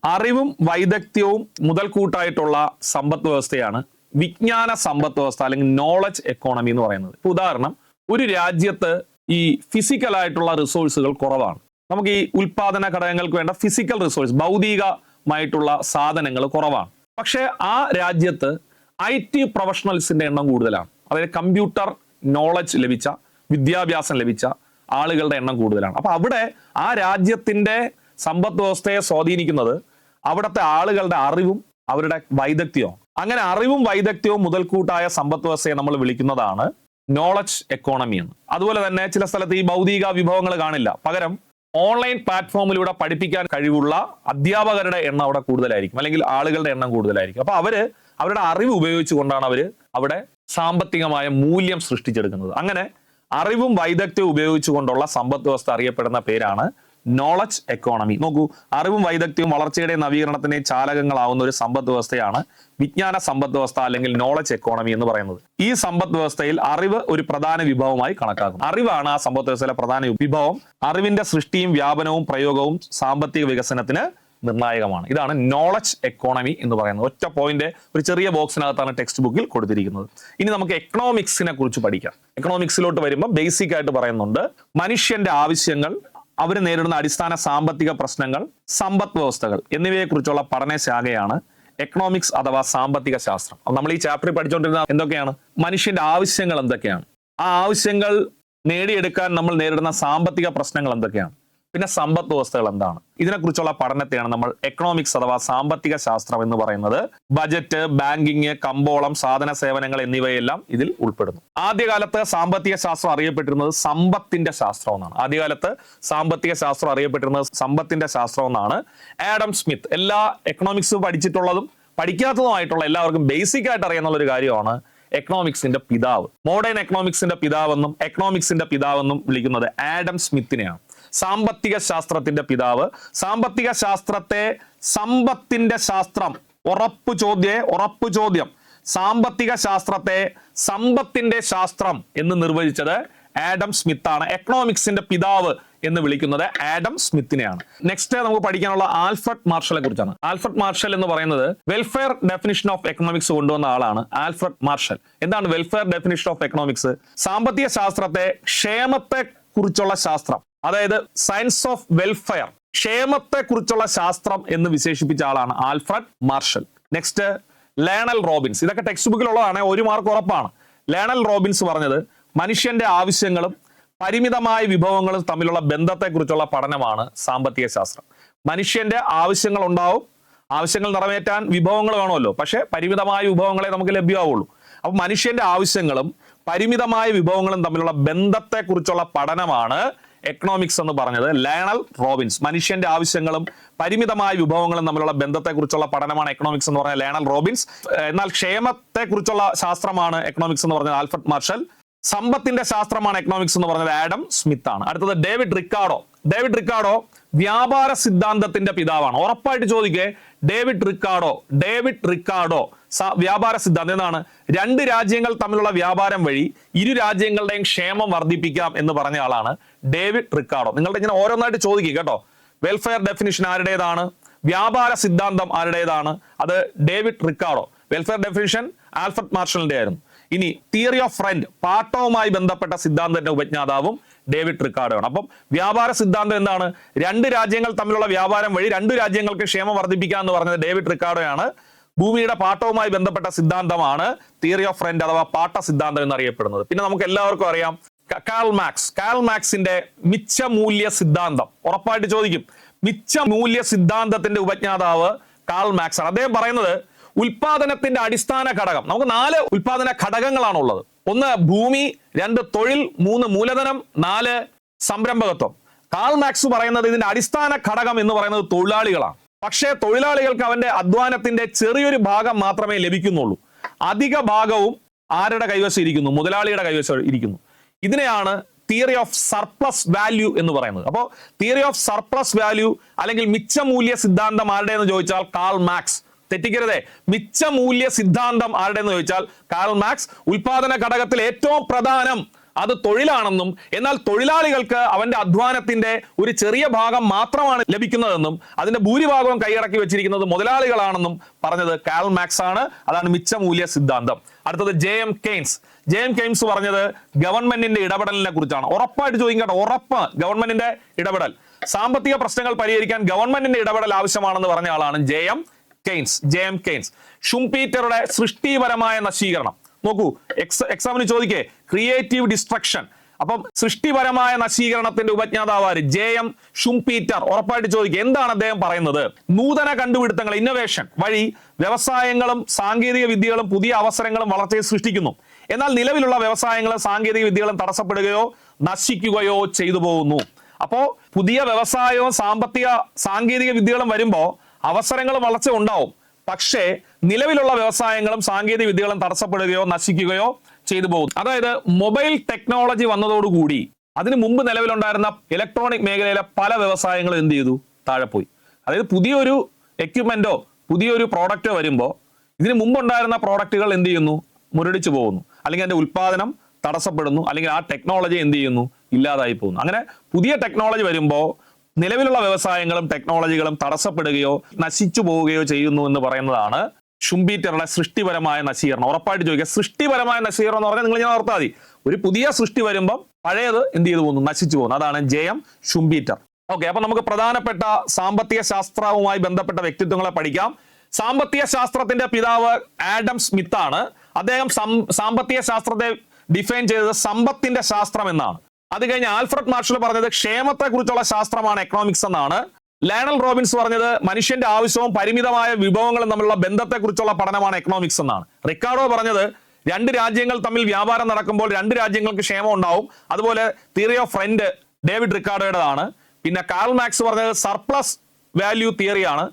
അറിവും വൈദഗ്ധ്യവും മുതൽക്കൂട്ടായിട്ടുള്ള സമ്പദ് വ്യവസ്ഥയാണ് വിജ്ഞാന സമ്പദ് വ്യവസ്ഥ അല്ലെങ്കിൽ നോളജ് എക്കോണമി എന്ന് പറയുന്നത്. ഉദാഹരണം ഒരു രാജ്യത്ത് ഈ ഫിസിക്കൽ ആയിട്ടുള്ള റിസോഴ്സുകൾ കുറവാണ്. നമുക്ക് ഈ ഉൽപാദന ഘടകങ്ങൾക്ക് വേണ്ട ഫിസിക്കൽ റിസോഴ്സ് ഭൗതികമായിട്ടുള്ള സാധനങ്ങൾ കുറവാണ്. പക്ഷേ ആ രാജ്യത്ത് ഐ ടി പ്രൊഫഷണൽസിന്റെ എണ്ണം കൂടുതലാണ്. അതായത് കമ്പ്യൂട്ടർ നോളജ് ലഭിച്ച വിദ്യാഭ്യാസം ലഭിച്ച ആളുകളുടെ എണ്ണം കൂടുതലാണ്. അപ്പൊ അവിടെ ആ രാജ്യത്തിന്റെ സമ്പദ് വ്യവസ്ഥയെ സ്വാധീനിക്കുന്നത് അവിടുത്തെ ആളുകളുടെ അറിവും അവരുടെ വൈദഗ്ധ്യവും. അങ്ങനെ അറിവും വൈദഗ്ധ്യവും മുതൽക്കൂട്ടായ സമ്പദ് വ്യവസ്ഥയെ നമ്മൾ വിളിക്കുന്നതാണ് നോളജ് എക്കോണമി എന്ന്. അതുപോലെ തന്നെ ചില സ്ഥലത്ത് ഈ ഭൗതിക വിഭവങ്ങൾ കാണില്ല. പകരം ഓൺലൈൻ പ്ലാറ്റ്ഫോമിലൂടെ പഠിപ്പിക്കാൻ കഴിവുള്ള അധ്യാപകരുടെ എണ്ണം അവിടെ കൂടുതലായിരിക്കും. അല്ലെങ്കിൽ ആളുകളുടെ എണ്ണം കൂടുതലായിരിക്കും. അപ്പൊ അവർ അവരുടെ അറിവ് ഉപയോഗിച്ചുകൊണ്ടാണ് അവർ അവിടെ സാമ്പത്തികമായ മൂല്യം സൃഷ്ടിച്ചെടുക്കുന്നത്. അങ്ങനെ അറിവും വൈദഗ്ധ്യവും ഉപയോഗിച്ചുകൊണ്ടുള്ള സമ്പദ് വ്യവസ്ഥ അറിയപ്പെടുന്ന പേരാണ് നോളജ് എക്കോണമി നോക്കൂ അറിവും വൈദഗ്ധ്യവും വളർച്ചയുടെ നവീകരണത്തിന് ചാലകങ്ങളാവുന്ന ഒരു സമ്പദ് വ്യവസ്ഥയാണ് വിജ്ഞാന സമ്പദ് വ്യവസ്ഥ അല്ലെങ്കിൽ നോളജ് എക്കോണമി എന്ന് പറയുന്നത്. ഈ സമ്പദ് വ്യവസ്ഥയിൽ അറിവ് ഒരു പ്രധാന വിഭവമായി കണക്കാക്കും അറിവാണ് ആ സമ്പദ് വ്യവസ്ഥയിലെ പ്രധാന വിഭവം. അറിവിന്റെ സൃഷ്ടിയും വ്യാപനവും പ്രയോഗവും സാമ്പത്തിക വികസനത്തിന് നിർണായകമാണ്. ഇതാണ് നോളജ് എക്കോണമി എന്ന് പറയുന്നത്. ഒറ്റ പോയിന്റ് ഒരു ചെറിയ ബോക്സിനകത്താണ് ടെക്സ്റ്റ് ബുക്കിൽ കൊടുത്തിരിക്കുന്നത്. ഇനി നമുക്ക് എക്കണോമിക്സിനെ കുറിച്ച് പഠിക്കാം. എക്കണോമിക്സിലോട്ട് വരുമ്പോൾ ബേസിക് ആയിട്ട് പറയുന്നുണ്ട്. മനുഷ്യന്റെ ആവശ്യങ്ങൾ അവർ നേരിടുന്ന അടിസ്ഥാന സാമ്പത്തിക പ്രശ്നങ്ങൾ സമ്പദ് വ്യവസ്ഥകൾ എന്നിവയെക്കുറിച്ചുള്ള പഠനശാഖയാണ് എക്കണോമിക്സ് അഥവാ സാമ്പത്തിക ശാസ്ത്രം. നമ്മൾ ഈ ചാപ്റ്ററിൽ പഠിച്ചുകൊണ്ടിരുന്ന എന്തൊക്കെയാണ്? മനുഷ്യന്റെ ആവശ്യങ്ങൾ എന്തൊക്കെയാണ്? ആ ആവശ്യങ്ങൾ നേടിയെടുക്കാൻ നമ്മൾ നേരിടുന്ന സാമ്പത്തിക പ്രശ്നങ്ങൾ എന്തൊക്കെയാണ്? പിന്നെ സമ്പദ് വ്യവസ്ഥകൾ എന്താണ്? ഇതിനെക്കുറിച്ചുള്ള പഠനത്തെയാണ് നമ്മൾ എക്കണോമിക്സ് അഥവാ സാമ്പത്തിക ശാസ്ത്രം എന്ന് പറയുന്നത്. ബജറ്റ് ബാങ്കിങ് കമ്പോളം സാധന സേവനങ്ങൾ എന്നിവയെല്ലാം ഇതിൽ ഉൾപ്പെടുന്നു. ആദ്യകാലത്ത് സാമ്പത്തിക ശാസ്ത്രം അറിയപ്പെട്ടിരുന്നത് സമ്പത്തിന്റെ ശാസ്ത്രം എന്നാണ്. ആദ്യകാലത്ത് സാമ്പത്തിക ശാസ്ത്രം അറിയപ്പെട്ടിരുന്നത് സമ്പത്തിന്റെ ശാസ്ത്രം എന്നാണ്. ആഡം സ്മിത്ത് എല്ലാ എക്കണോമിക്സ് പഠിച്ചിട്ടുള്ളതും പഠിക്കാത്തതുമായിട്ടുള്ള എല്ലാവർക്കും ബേസിക് ആയിട്ട് അറിയാനുള്ള ഒരു കാര്യമാണ് എക്കണോമിക്സിന്റെ പിതാവ്. മോഡേൺ എക്കണോമിക്സിന്റെ പിതാവെന്നും എക്കണോമിക്സിന്റെ പിതാവെന്നും വിളിക്കുന്നത് ആഡം സ്മിത്തിനെയാണ്. സാമ്പത്തിക ശാസ്ത്രത്തിന്റെ പിതാവ്. സാമ്പത്തിക ശാസ്ത്രത്തെ സമ്പത്തിന്റെ ശാസ്ത്രം. ഉറപ്പു ചോദ്യേ ഉറപ്പു ചോദ്യം. സാമ്പത്തിക ശാസ്ത്രത്തെ സമ്പത്തിന്റെ ശാസ്ത്രം എന്ന് നിർവചിച്ചത് ആഡം സ്മിത്ത് ആണ് എക്കണോമിക്സിന്റെ പിതാവ് എന്ന് വിളിക്കുന്നത് ആഡം സ്മിത്തിനെയാണ്. നെക്സ്റ്റ് നമുക്ക് പഠിക്കാനുള്ള ആൽഫ്രഡ് മാർഷലെ കുറിച്ചാണ്. ആൽഫ്രഡ് മാർഷൽ എന്ന് പറയുന്നത് വെൽഫെയർ ഡെഫിനിഷൻ ഓഫ് എക്കണോമിക്സ് കൊണ്ടുവന്ന ആളാണ് ആൽഫ്രഡ് മാർഷൽ. എന്താണ് വെൽഫെയർ ഡെഫിനിഷൻ ഓഫ് എക്കണോമിക്സ്? സാമ്പത്തിക ശാസ്ത്രത്തെ ക്ഷേമത്തെ കുറിച്ചുള്ള ശാസ്ത്രം. അതായത് സയൻസ് ഓഫ് വെൽഫെയർ ക്ഷേമത്തെ കുറിച്ചുള്ള ശാസ്ത്രം എന്ന് വിശേഷിപ്പിച്ച ആളാണ് Alfred Marshall. Next Lionel Robbins ഇതൊക്കെ ടെക്സ്റ്റ് ബുക്കിലുള്ളതാണ് ഒരു മാർക്ക് ഉറപ്പാണ്. ലേണൽ റോബിൻസ് പറഞ്ഞത് മനുഷ്യന്റെ ആവശ്യങ്ങളും പരിമിതമായ വിഭവങ്ങളും തമ്മിലുള്ള ബന്ധത്തെക്കുറിച്ചുള്ള പഠനമാണ് സാമ്പത്തിക ശാസ്ത്രം. മനുഷ്യന്റെ ആവശ്യങ്ങൾ ഉണ്ടാവും ആവശ്യങ്ങൾ നിറവേറ്റാൻ വിഭവങ്ങൾ വേണമല്ലോ പക്ഷെ പരിമിതമായ വിഭവങ്ങളെ നമുക്ക് ലഭ്യമാവുള്ളൂ. അപ്പൊ മനുഷ്യന്റെ ആവശ്യങ്ങളും പരിമിതമായ വിഭവങ്ങളും തമ്മിലുള്ള ബന്ധത്തെക്കുറിച്ചുള്ള പഠനമാണ് എക്കണോമിക്സ് എന്ന് പറഞ്ഞത് ലയണൽ റോബിൻസ് മനുഷ്യന്റെ ആവശ്യങ്ങളും പരിമിതമായ വിഭവങ്ങളും തമ്മിലുള്ള ബന്ധത്തെക്കുറിച്ചുള്ള പഠനമാണ് എക്കണോമിക്സ് എന്ന് പറഞ്ഞ ലയണൽ റോബിൻസ് എന്നാൽ ക്ഷേമത്തെക്കുറിച്ചുള്ള ശാസ്ത്രമാണ് എക്കണോമിക്സ് എന്ന് പറഞ്ഞത് ആൽഫർട്ട് മാർഷൽ സമ്പത്തിന്റെ ശാസ്ത്രമാണ് എക്കണോമിക്സ് എന്ന് പറഞ്ഞത് ആഡം സ്മിത്ത് ആണ്. അടുത്തത് ഡേവിഡ് റിക്കാർഡോ ഡേവിഡ് റിക്കാർഡോ വ്യാപാര സിദ്ധാന്തത്തിന്റെ പിതാവാണ്. ഉറപ്പായിട്ട് ചോദിക്കേ ഡേവിഡ് റിക്കാർഡോ ഡേവിഡ് റിക്കാർഡോ വ്യാപാര സിദ്ധാന്തം എന്താണ്? രണ്ട് രാജ്യങ്ങൾ തമ്മിലുള്ള വ്യാപാരം വഴി ഇരു രാജ്യങ്ങളുടെയും ക്ഷേമം വർദ്ധിപ്പിക്കാം എന്ന് പറഞ്ഞ ആളാണ് ഡേവിഡ് റിക്കാർഡോ? നിങ്ങളുടെ ഇങ്ങനെ ഓരോന്നായിട്ട് ചോദിക്കുക കേട്ടോ. വെൽഫെയർ ഡെഫിനിഷൻ ആരുടേതാണ്? വ്യാപാര സിദ്ധാന്തം ആരുടേതാണ്? അത് David Ricardo. Welfare definition Alfred മാർഷലിന്റെ ആയിരുന്നു. ഇനി തിയറി ഓഫ് ഫ്രണ്ട് പാട്ടവുമായി ബന്ധപ്പെട്ട സിദ്ധാന്തത്തിന്റെ ഉപജ്ഞാതാവും ഡേവിഡ് റിക്കാർഡോ ആണ്. അപ്പം വ്യാപാര സിദ്ധാന്തം എന്താണ്? രണ്ട് രാജ്യങ്ങൾ തമ്മിലുള്ള വ്യാപാരം വഴി രണ്ട് രാജ്യങ്ങൾക്ക് ക്ഷേമം വർദ്ധിപ്പിക്കുക എന്ന് പറഞ്ഞത് ഡേവിഡ് റിക്കാർഡോ ആണ്. ഭൂമിയുടെ പാട്ടവുമായി ബന്ധപ്പെട്ട സിദ്ധാന്തമാണ് തിയറി ഓഫ് ഫ്രണ്ട് അഥവാ പാട്ട സിദ്ധാന്തം എന്നറിയപ്പെടുന്നത്. പിന്നെ നമുക്ക് എല്ലാവർക്കും അറിയാം കാൾ മാക്സ് കാൾ മാക്സിന്റെ മിച്ച മൂല്യ സിദ്ധാന്തം. ഉറപ്പായിട്ട് ചോദിക്കും. മിച്ച മൂല്യ സിദ്ധാന്തത്തിന്റെ ഉപജ്ഞാതാവ് കാൾ മാക്സ് ആണ്. അദ്ദേഹം പറയുന്നത് ഉൽപാദനത്തിന്റെ അടിസ്ഥാന ഘടകം. നമുക്ക് നാല് ഉൽപാദന ഘടകങ്ങളാണ് ഉള്ളത് ഒന്ന് ഭൂമി രണ്ട് തൊഴിൽ മൂന്ന് മൂലധനം നാല് സംരംഭകത്വം. കാൾ മാക്സ് പറയുന്നത് ഇതിന്റെ അടിസ്ഥാന ഘടകം എന്ന് പറയുന്നത് തൊഴിലാളികളാണ്. പക്ഷേ തൊഴിലാളികൾക്ക് അവന്റെ അധ്വാനത്തിന്റെ ചെറിയൊരു ഭാഗം മാത്രമേ ലഭിക്കുന്നുള്ളൂ. അധിക ഭാഗവും ആരുടെ കൈവശം ഇരിക്കുന്നു? മുതലാളിയുടെ കൈവശം ഇരിക്കുന്നു. ഇതിനെയാണ് തിയറി ഓഫ് സർപ്ലസ് വാല്യൂ എന്ന് പറയുന്നത്. അപ്പോൾ തിയറി ഓഫ് സർപ്ലസ് വാല്യൂ അല്ലെങ്കിൽ മിച്ചമൂല്യ സിദ്ധാന്തം ആരുടെ എന്ന് ചോദിച്ചാൽ കാൾ മാക്സ്. തെറ്റിക്കരുതേ. മിച്ചമൂല്യ സിദ്ധാന്തം ആരുടെ എന്ന് ചോദിച്ചാൽ കാൾ മാക്സ്. ഉൽപാദന ഘടകത്തിൽ ഏറ്റവും പ്രധാനം അത് തൊഴിലാണെന്നും എന്നാൽ തൊഴിലാളികൾക്ക് അവന്റെ അധ്വാനത്തിന്റെ ഒരു ചെറിയ ഭാഗം മാത്രമാണ് ലഭിക്കുന്നതെന്നും അതിന്റെ ഭൂരിഭാഗവും കൈയടക്കി വെച്ചിരിക്കുന്നത് മുതലാളികളാണെന്നും പറഞ്ഞത് കാൽ മാക്സ് ആണ് അതാണ് മിച്ചമൂല്യ സിദ്ധാന്തം. അടുത്തത് J M Keynes. J M Keynes പറഞ്ഞത് ഗവൺമെന്റിന്റെ ഇടപെടലിനെ കുറിച്ചാണ്. ഉറപ്പായിട്ട് ചോദിക്കട്ടെ ഉറപ്പ് ഗവൺമെന്റിന്റെ ഇടപെടൽ. സാമ്പത്തിക പ്രശ്നങ്ങൾ പരിഹരിക്കാൻ ഗവൺമെന്റിന്റെ ഇടപെടൽ ആവശ്യമാണെന്ന് പറഞ്ഞ ആളാണ് J M Keynes J M Keynes ഷുംപീറ്ററുടെ സൃഷ്ടിപരമായ നശീകരണം. നോക്കൂ എക്സ് എക്സാമിന് ചോദിക്കേ ക്രിയേറ്റീവ് ഡിസ്ട്രക്ഷൻ. അപ്പം സൃഷ്ടിപരമായ നശീകരണത്തിന്റെ ഉപജ്ഞാതാവാര് ജെ എം ഷുംപീറ്റർ ഉറപ്പായിട്ട് ചോദിക്കുക എന്താണ് അദ്ദേഹം പറയുന്നത്? നൂതന കണ്ടുപിടുത്തങ്ങൾ ഇന്നോവേഷൻ വഴി വ്യവസായങ്ങളും സാങ്കേതിക വിദ്യകളും പുതിയ അവസരങ്ങളും വളർച്ചയെ സൃഷ്ടിക്കുന്നു. എന്നാൽ നിലവിലുള്ള വ്യവസായങ്ങളും സാങ്കേതിക വിദ്യകളും തടസ്സപ്പെടുകയോ നശിക്കുകയോ ചെയ്തു പോകുന്നു. അപ്പോ പുതിയ വ്യവസായവും സാമ്പത്തിക സാങ്കേതിക വിദ്യകളും വരുമ്പോൾ അവസരങ്ങൾ വളർച്ച ഉണ്ടാവും. പക്ഷേ നിലവിലുള്ള വ്യവസായങ്ങളും സാങ്കേതിക വിദ്യകളും തടസ്സപ്പെടുകയോ നശിക്കുകയോ ചെയ്തു പോകും അതായത് മൊബൈൽ ടെക്നോളജി വന്നതോടുകൂടി അതിനു മുമ്പ് നിലവിലുണ്ടായിരുന്ന ഇലക്ട്രോണിക് മേഖലയിലെ പല വ്യവസായങ്ങളും എന്ത് ചെയ്തു? താഴെ പോയി. അതായത് പുതിയൊരു എക്യുപ്മെന്റോ പുതിയൊരു പ്രോഡക്റ്റോ വരുമ്പോൾ ഇതിന് മുമ്പുണ്ടായിരുന്ന പ്രോഡക്റ്റുകൾ എന്ത് ചെയ്യുന്നു? മുരടിച്ചു പോകുന്നു. അല്ലെങ്കിൽ അതിന്റെ ഉൽപ്പാദനം തടസ്സപ്പെടുന്നു അല്ലെങ്കിൽ ആ ടെക്നോളജി എന്ത് ചെയ്യുന്നു? ഇല്ലാതായി പോകുന്നു. അങ്ങനെ പുതിയ ടെക്നോളജി വരുമ്പോൾ നിലവിലുള്ള വ്യവസായങ്ങളും ടെക്നോളജികളും തടസ്സപ്പെടുകയോ നശിച്ചു പോവുകയോ ചെയ്യുന്നു എന്ന് പറയുന്നതാണ് ഷുംബീറ്ററുടെ സൃഷ്ടിപരമായ നശീകരണം. ഉറപ്പായിട്ട് ചോദിക്കുക സൃഷ്ടിപരമായ നശീകരണം എന്ന് പറഞ്ഞാൽ നിങ്ങൾ ഞാൻ ഓർത്താൽ മതി. ഒരു പുതിയ സൃഷ്ടി വരുമ്പം പഴയത് എന്ത് ചെയ്തു പോകുന്നു? നശിച്ചു പോകുന്നു. അതാണ് ജയം ഷുംബീറ്റർ ഓക്കെ അപ്പൊ നമുക്ക് പ്രധാനപ്പെട്ട സാമ്പത്തിക ശാസ്ത്രവുമായി ബന്ധപ്പെട്ട വ്യക്തിത്വങ്ങളെ പഠിക്കാം. സാമ്പത്തിക ശാസ്ത്രത്തിന്റെ പിതാവ് ആഡം സ്മിത്ത് ആണ് അദ്ദേഹം സാമ്പത്തിക ശാസ്ത്രത്തെ ഡിഫൈൻ ചെയ്തത് സമ്പത്തിന്റെ ശാസ്ത്രം എന്നാണ്. അത് കഴിഞ്ഞ് ആൽഫ്രഡ് മാർഷൽ പറഞ്ഞത് ക്ഷേമത്തെ കുറിച്ചുള്ള ശാസ്ത്രമാണ് എക്കണോമിക്സ് എന്നാണ്. ലയണൽ റോബിൻസ് പറഞ്ഞത് മനുഷ്യന്റെ ആവശ്യവും പരിമിതമായ വിഭവങ്ങളും തമ്മിലുള്ള ബന്ധത്തെക്കുറിച്ചുള്ള പഠനമാണ് എക്കണോമിക്സ് എന്നാണ്. റിക്കാർഡോ പറഞ്ഞത് രണ്ട് രാജ്യങ്ങൾ തമ്മിൽ വ്യാപാരം നടക്കുമ്പോൾ രണ്ട് രാജ്യങ്ങൾക്ക് ക്ഷേമം ഉണ്ടാവും. അതുപോലെ തിയറി ഓഫ് ഫ്രണ്ട് ഡേവിഡ് റിക്കാർഡോയുടെതാണ്. പിന്നെ കാൾ മാക്സ് പറഞ്ഞത് സർപ്ലസ് വാല്യൂ തിയറിയാണ്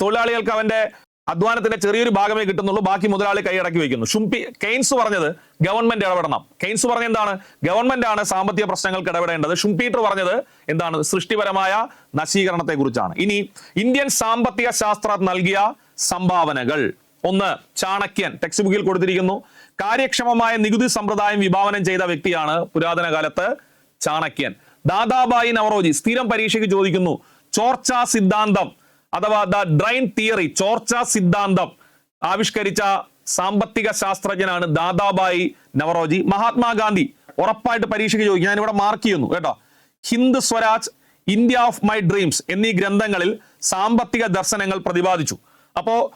തൊഴിലാളികൾക്ക് അവന്റെ അധ്വാനത്തിന്റെ ചെറിയൊരു ഭാഗമേ കിട്ടുന്നുള്ളൂ. ബാക്കി മുതലാളി കൈയടക്കി വയ്ക്കുന്നു. ഷുംപി കെയ്ൻസ് പറഞ്ഞത് ഗവൺമെന്റ് ഇടപെടണം. കെയ്ൻസ് പറഞ്ഞ എന്താണ് ഗവൺമെന്റ് ആണ് സാമ്പത്തിക പ്രശ്നങ്ങൾക്ക് ഇടപെടേണ്ടത്. ഷുംപീറ്റർ പറഞ്ഞത് എന്താണ്? സൃഷ്ടിപരമായ നശീകരണത്തെ കുറിച്ചാണ് ഇനി ഇന്ത്യൻ സാമ്പത്തിക ശാസ്ത്രം നൽകിയ സംഭാവനകൾ. ഒന്ന് ചാണക്യൻ ടെക്സ്റ്റ് ബുക്കിൽ കൊടുത്തിരിക്കുന്നു. കാര്യക്ഷമമായ നികുതി സമ്പ്രദായം വിഭാവനം ചെയ്ത വ്യക്തിയാണ് പുരാതന കാലത്ത് ചാണക്യൻ. ദാദാബായി നവറോജി സ്ഥിരം പരീക്ഷയ്ക്ക് ചോദിക്കുന്നു ചോർച്ചാ സിദ്ധാന്തം അഥവാ ദ ഡ്രൈൻ തിയറി ചോർച്ച സിദ്ധാന്തം ആവിഷ്കരിച്ച സാമ്പത്തിക ശാസ്ത്രജ്ഞനാണ് ദാദാബായി നവറോജി. മഹാത്മാഗാന്ധി ഉറപ്പായിട്ട് പരീക്ഷയ്ക്ക് ചോദിക്കും. ഞാനിവിടെ മാർക്ക് ചെയ്യുന്നു കേട്ടോ. Hind Swaraj India of my dreams എന്നീ ഗ്രന്ഥങ്ങളിൽ സാമ്പത്തിക ദർശനങ്ങൾ പ്രതിപാദിച്ചു. അപ്പോ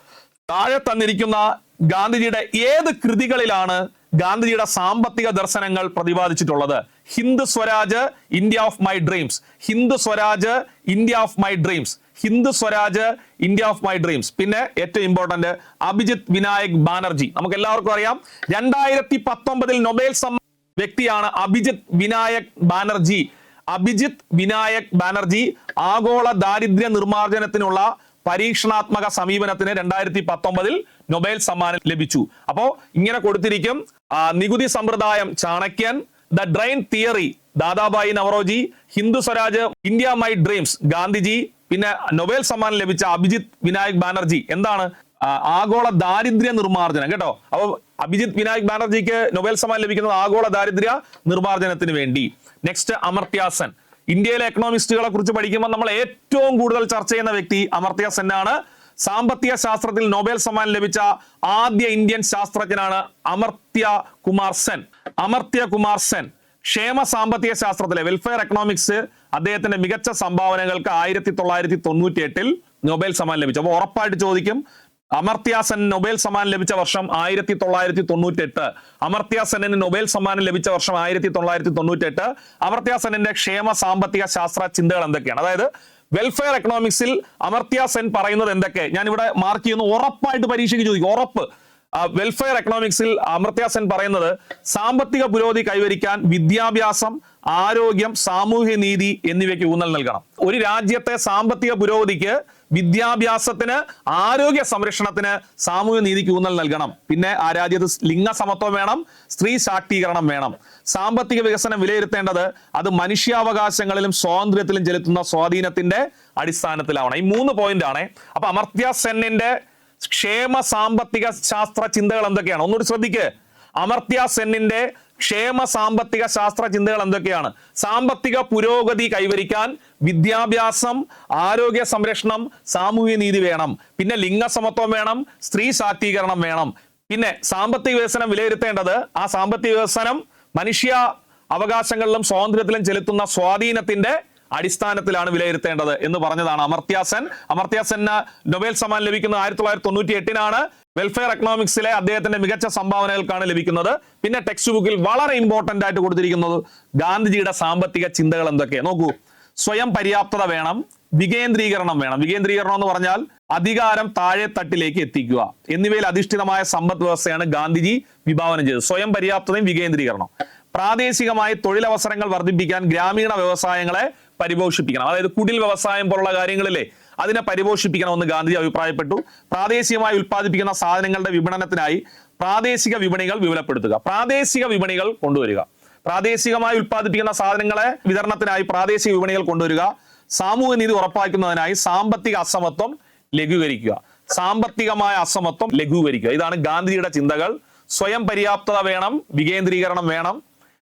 താഴെ തന്നിരിക്കുന്ന ഗാന്ധിജിയുടെ ഏത് കൃതികളിലാണ് ഗാന്ധിജിയുടെ സാമ്പത്തിക ദർശനങ്ങൾ പ്രതിപാദിച്ചിട്ടുള്ളത്? Hind Swaraj India of my dreams Hind Swaraj India of my dreams Hind Swaraj India of my dreams. പിന്നെ ഏറ്റവും ഇമ്പോർട്ടന്റ് അഭിജിത് വിനായക് ബാനർജി. നമുക്ക് എല്ലാവർക്കും അറിയാം. രണ്ടായിരത്തി പത്തൊമ്പതിൽ നൊബേൽ സമ്മാന വ്യക്തിയാണ് അഭിജിത് വിനായക് ബാനർജി. അഭിജിത് വിനായക് ബാനർജി ആഗോള ദാരിദ്ര്യ നിർമ്മാർജനത്തിനുള്ള പരീക്ഷണാത്മക സമീപനത്തിന് രണ്ടായിരത്തി പത്തൊമ്പതിൽ നൊബേൽ സമ്മാനം ലഭിച്ചു. അപ്പോ ഇങ്ങനെ കൊടുത്തിരിക്കും നികുതി സമ്പ്രദായം ചാണക്യൻ the drain theory Dadabhai Naoroji Hindu Swaraj India my dreams Gandhiji പിന്നെ നൊബേൽ സമ്മാനം ലഭിച്ച അഭിജിത്ത് വിനായക് ബാനർജി എന്താണ്? ആഗോള ദാരിദ്ര്യ നിർമ്മാർജനം കേട്ടോ? അപ്പൊ അഭിജിത്ത് വിനായക് ബാനർജിക്ക് നൊബേൽ സമ്മാനം ലഭിക്കുന്നത് ആഗോള ദാരിദ്ര്യ നിർമ്മാർജനത്തിന് വേണ്ടി. നെക്സ്റ്റ് അമർത്യാസൻ ഇന്ത്യയിലെ എക്കണോമിസ്റ്റുകളെ കുറിച്ച് പഠിക്കുമ്പോൾ നമ്മൾ ഏറ്റവും കൂടുതൽ ചർച്ച ചെയ്യുന്ന വ്യക്തി അമർത്യാസൻ സെൻ ആണ്. സാമ്പത്തിക ശാസ്ത്രത്തിൽ നൊബേൽ സമ്മാനം ലഭിച്ച ആദ്യ ഇന്ത്യൻ ശാസ്ത്രജ്ഞനാണ് അമർത്യ കുമാർ സെൻ. അമർത്യ കുമാർ സെൻ ക്ഷേമ സാമ്പത്തിക ശാസ്ത്രത്തിലെ വെൽഫെയർ എക്കണോമിക്സ് അദ്ദേഹത്തിന്റെ മികച്ച സംഭാവനകൾക്ക് ആയിരത്തി തൊള്ളായിരത്തി തൊണ്ണൂറ്റി എട്ടിൽ നൊബേൽ സമ്മാനം ലഭിച്ചു. അപ്പോൾ ഉറപ്പായിട്ട് ചോദിക്കും അമർത്യാസൻ നൊബേൽ സമ്മാനം ലഭിച്ച വർഷം ആയിരത്തി തൊള്ളായിരത്തി തൊണ്ണൂറ്റി എട്ട് അമർത്യാസനിന് നൊബേൽ സമ്മാനം ലഭിച്ച വർഷം ആയിരത്തി തൊള്ളായിരത്തി തൊണ്ണൂറ്റി എട്ട് അമർത്യാസനന്റെ ക്ഷേമ സാമ്പത്തിക ശാസ്ത്ര ചിന്തകൾ എന്തൊക്കെയാണ്? അതായത് വെൽഫെയർ എക്കണോമിക്സിൽ അമർത്യാസൻ പറയുന്നത് എന്തൊക്കെ? ഞാൻ ഇവിടെ മാർക്ക് ചെയ്യുന്നു. ഉറപ്പായിട്ട് പരീക്ഷയ്ക്ക് ചോദിക്കും. ഉറപ്പ്. വെൽഫെയർ എക്കണോമിക്സിൽ അമർത്യാസൻ പറയുന്നത് സാമ്പത്തിക പുരോഗതി കൈവരിക്കാൻ വിദ്യാഭ്യാസം ആരോഗ്യം സാമൂഹ്യ നീതി എന്നിവയ്ക്ക് ഊന്നൽ നൽകണം. ഒരു രാജ്യത്തെ സാമ്പത്തിക പുരോഗതിക്ക് വിദ്യാഭ്യാസത്തിന് ആരോഗ്യ സംരക്ഷണത്തിന് സാമൂഹ്യ നീതിക്ക് ഊന്നൽ നൽകണം. പിന്നെ ആ രാജ്യത്ത് ലിംഗ സമത്വം വേണം സ്ത്രീ ശാക്തീകരണം വേണം. സാമ്പത്തിക വികസനം വിലയിരുത്തേണ്ടത് അത് മനുഷ്യാവകാശങ്ങളിലും സ്വാതന്ത്ര്യത്തിലും ചെലുത്തുന്ന സ്വാധീനത്തിന്റെ അടിസ്ഥാനത്തിലാവണം. ഈ മൂന്ന് പോയിന്റ് ആണ്. അപ്പൊ അമർത്യ സെന്നിന്റെ ക്ഷേമ സാമ്പത്തിക ശാസ്ത്ര ചിന്തകൾ എന്തൊക്കെയാണ്? ഒന്നുകൂടി ശ്രദ്ധിക്ക്. അമർത്യ സെന്നിന്റെ ക്ഷേമ സാമ്പത്തിക ശാസ്ത്ര ചിന്തകൾ എന്തൊക്കെയാണ്? സാമ്പത്തിക പുരോഗതി കൈവരിക്കാൻ വിദ്യാഭ്യാസം ആരോഗ്യ സംരക്ഷണം സാമൂഹ്യ നീതി വേണം. പിന്നെ ലിംഗസമത്വം വേണം സ്ത്രീ ശാക്തീകരണം വേണം. പിന്നെ സാമ്പത്തിക വികസനം വിലയിരുത്തേണ്ടത് ആ സാമ്പത്തിക വികസനം മനുഷ്യ അവകാശങ്ങളിലും സ്വാതന്ത്ര്യത്തിലും ചെലുത്തുന്ന സ്വാധീനത്തിന്റെ അടിസ്ഥാനത്തിലാണ് വിലയിരുത്തേണ്ടത് എന്ന് പറഞ്ഞതാണ് അമർത്യാസൻ അമർത്യാസന് നൊബേൽ സമ്മാനം ലഭിക്കുന്നത് ആയിരത്തി തൊള്ളായിരത്തി തൊണ്ണൂറ്റി എട്ടിനാണ് വെൽഫെയർ എക്കണോമിക്സിലെ അദ്ദേഹത്തിന്റെ മികച്ച സംഭാവനകൾക്കാണ് ലഭിക്കുന്നത്. പിന്നെ ടെക്സ്റ്റ് ബുക്കിൽ വളരെ ഇമ്പോർട്ടന്റ് ആയിട്ട് കൊടുത്തിരിക്കുന്നത് ഗാന്ധിജിയുടെ സാമ്പത്തിക ചിന്തകൾ എന്തൊക്കെ? നോക്കൂ. സ്വയം പര്യാപ്തത വേണം വികേന്ദ്രീകരണം വേണം. വികേന്ദ്രീകരണം എന്ന് പറഞ്ഞാൽ അധികാരം താഴെ തട്ടിലേക്ക് എത്തിക്കുക. എന്നിവയിൽ അധിഷ്ഠിതമായ സമ്പദ് വ്യവസ്ഥയാണ് ഗാന്ധിജി വിഭാവനം ചെയ്തത്. സ്വയം പര്യാപ്തതയും വികേന്ദ്രീകരണം. പ്രാദേശികമായി തൊഴിലവസരങ്ങൾ വർദ്ധിപ്പിക്കാൻ ഗ്രാമീണ വ്യവസായങ്ങളെ പരിപോഷിപ്പിക്കണം. അതായത് കുടിൽ വ്യവസായം പോലുള്ള കാര്യങ്ങളിലെ അതിനെ പരിപോഷിപ്പിക്കണമെന്ന് ഗാന്ധിജി അഭിപ്രായപ്പെട്ടു. പ്രാദേശികമായി ഉൽപ്പാദിപ്പിക്കുന്ന സാധനങ്ങളുടെ വിപണനത്തിനായി പ്രാദേശിക വിപണികൾ വിപുലപ്പെടുത്തുക. പ്രാദേശിക വിപണികൾ കൊണ്ടുവരിക. പ്രാദേശികമായി ഉൽപ്പാദിപ്പിക്കുന്ന സാധനങ്ങളെ വിതരണത്തിനായി പ്രാദേശിക വിപണികൾ കൊണ്ടുവരിക. സാമൂഹ്യ നീതി ഉറപ്പാക്കുന്നതിനായി സാമ്പത്തിക അസമത്വം ലഘൂകരിക്കുക. സാമ്പത്തികമായ അസമത്വം ലഘൂകരിക്കുക. ഇതാണ് ഗാന്ധിജിയുടെ ചിന്തകൾ. സ്വയം പര്യാപ്തത വേണം വികേന്ദ്രീകരണം വേണം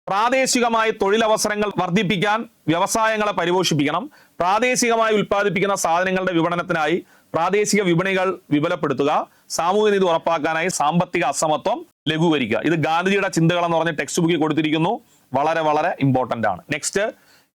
പ്രാദേശികമായി തൊഴിലവസരങ്ങൾ വർദ്ധിപ്പിക്കാൻ വ്യവസായങ്ങളെ പരിപോഷിപ്പിക്കണം. പ്രാദേശികമായി ഉൽപ്പാദിപ്പിക്കുന്ന സാധനങ്ങളുടെ വിപണനത്തിനായി പ്രാദേശിക വിപണികൾ വിപുലപ്പെടുത്തുക. സാമൂഹ്യ നീതി ഉറപ്പാക്കാനായി സാമ്പത്തിക അസമത്വം ലഘൂകരിക്കുക. ഇത് ഗാന്ധിജിയുടെ ചിന്തകൾ എന്ന് പറഞ്ഞ ടെക്സ്റ്റ് ബുക്കിൽ കൊടുത്തിരിക്കുന്നു. വളരെ വളരെ ഇമ്പോർട്ടന്റ് ആണ്. നെക്സ്റ്റ്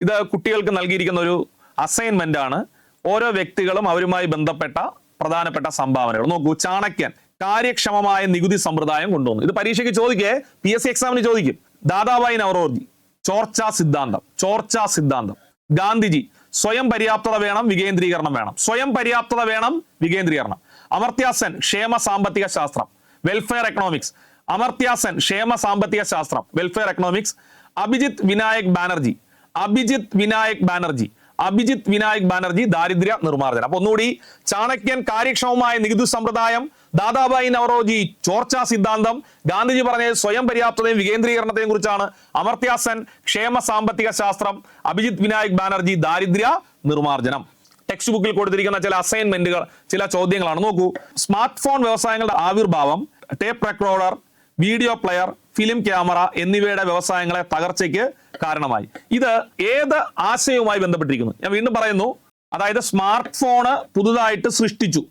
ഇത് കുട്ടികൾക്ക് നൽകിയിരിക്കുന്ന ഒരു അസൈൻമെന്റ് ആണ്. ഓരോ വ്യക്തികളും അവരുമായി ബന്ധപ്പെട്ട പ്രധാനപ്പെട്ട സംഭാവനകൾ. നോക്കൂ ചാണക്യൻ കാര്യക്ഷമമായ നികുതി സമ്പ്രദായം കൊണ്ടുവന്നു. ഇത് പരീക്ഷയ്ക്ക് ചോദിക്കേ പി എസ് സി എക്സാമിന് ചോദിക്കും. ദാദാബായി നവറോജി ചോർച്ചാ സിദ്ധാന്തം ചോർച്ചാ സിദ്ധാന്തം. ഗാന്ധിജി സ്വയം പര്യാപ്തത വേണം വികേന്ദ്രീകരണം വേണം. സ്വയം പര്യാപ്തത വേണം വികേന്ദ്രീകരണം. അമർത്യാസൻ ക്ഷേമ സാമ്പത്തിക ശാസ്ത്രം. വെൽഫെയർ എക്കണോമിക്സ് അമർത്യാസൻ ക്ഷേമ സാമ്പത്തിക ശാസ്ത്രം. Welfare economics Abhijit Vinayak Banerjee. Abhijit Vinayak Banerjee. Abhijit Vinayak Banerjee ദാരിദ്ര്യ നിർമ്മാർജനം. അപ്പൊ ഒന്നുകൂടി ചാണക്യൻ കാര്യക്ഷമമായ നികുതി സമ്പ്രദായം ദാദാബായി നവറോജി ചോർച്ചാ സിദ്ധാന്തം. ഗാന്ധിജി പറഞ്ഞ സ്വയം പര്യാപ്തതയും വികേന്ദ്രീകരണത്തെയും കുറിച്ചാണ്. അമർത്യാസൻ ക്ഷേമ സാമ്പത്തിക ശാസ്ത്രം അഭിജിത് വിനായക് ബാനർജി ദാരിദ്ര്യ നിർമാർജനം ടെക്സ്റ്റ് ബുക്കിൽ കൊടുത്തിരിക്കുന്ന ചില അസൈൻമെന്റുകൾ ചില ചോദ്യങ്ങളാണ്. നോക്കൂ. സ്മാർട്ട് ഫോൺ വ്യവസായങ്ങളുടെ ആവിർഭാവം tape recorder video player film camera എന്നിവയുടെ വ്യവസായങ്ങളെ തകർച്ചയ്ക്ക് കാരണമായി. ഇത് ഏത് ആശയവുമായി ബന്ധപ്പെട്ടിരിക്കുന്നു? ഞാൻ വീണ്ടും പറയുന്നു. അതായത് സ്മാർട്ട് ഫോണ് പുതുതായിട്ട് സൃഷ്ടിച്ചു.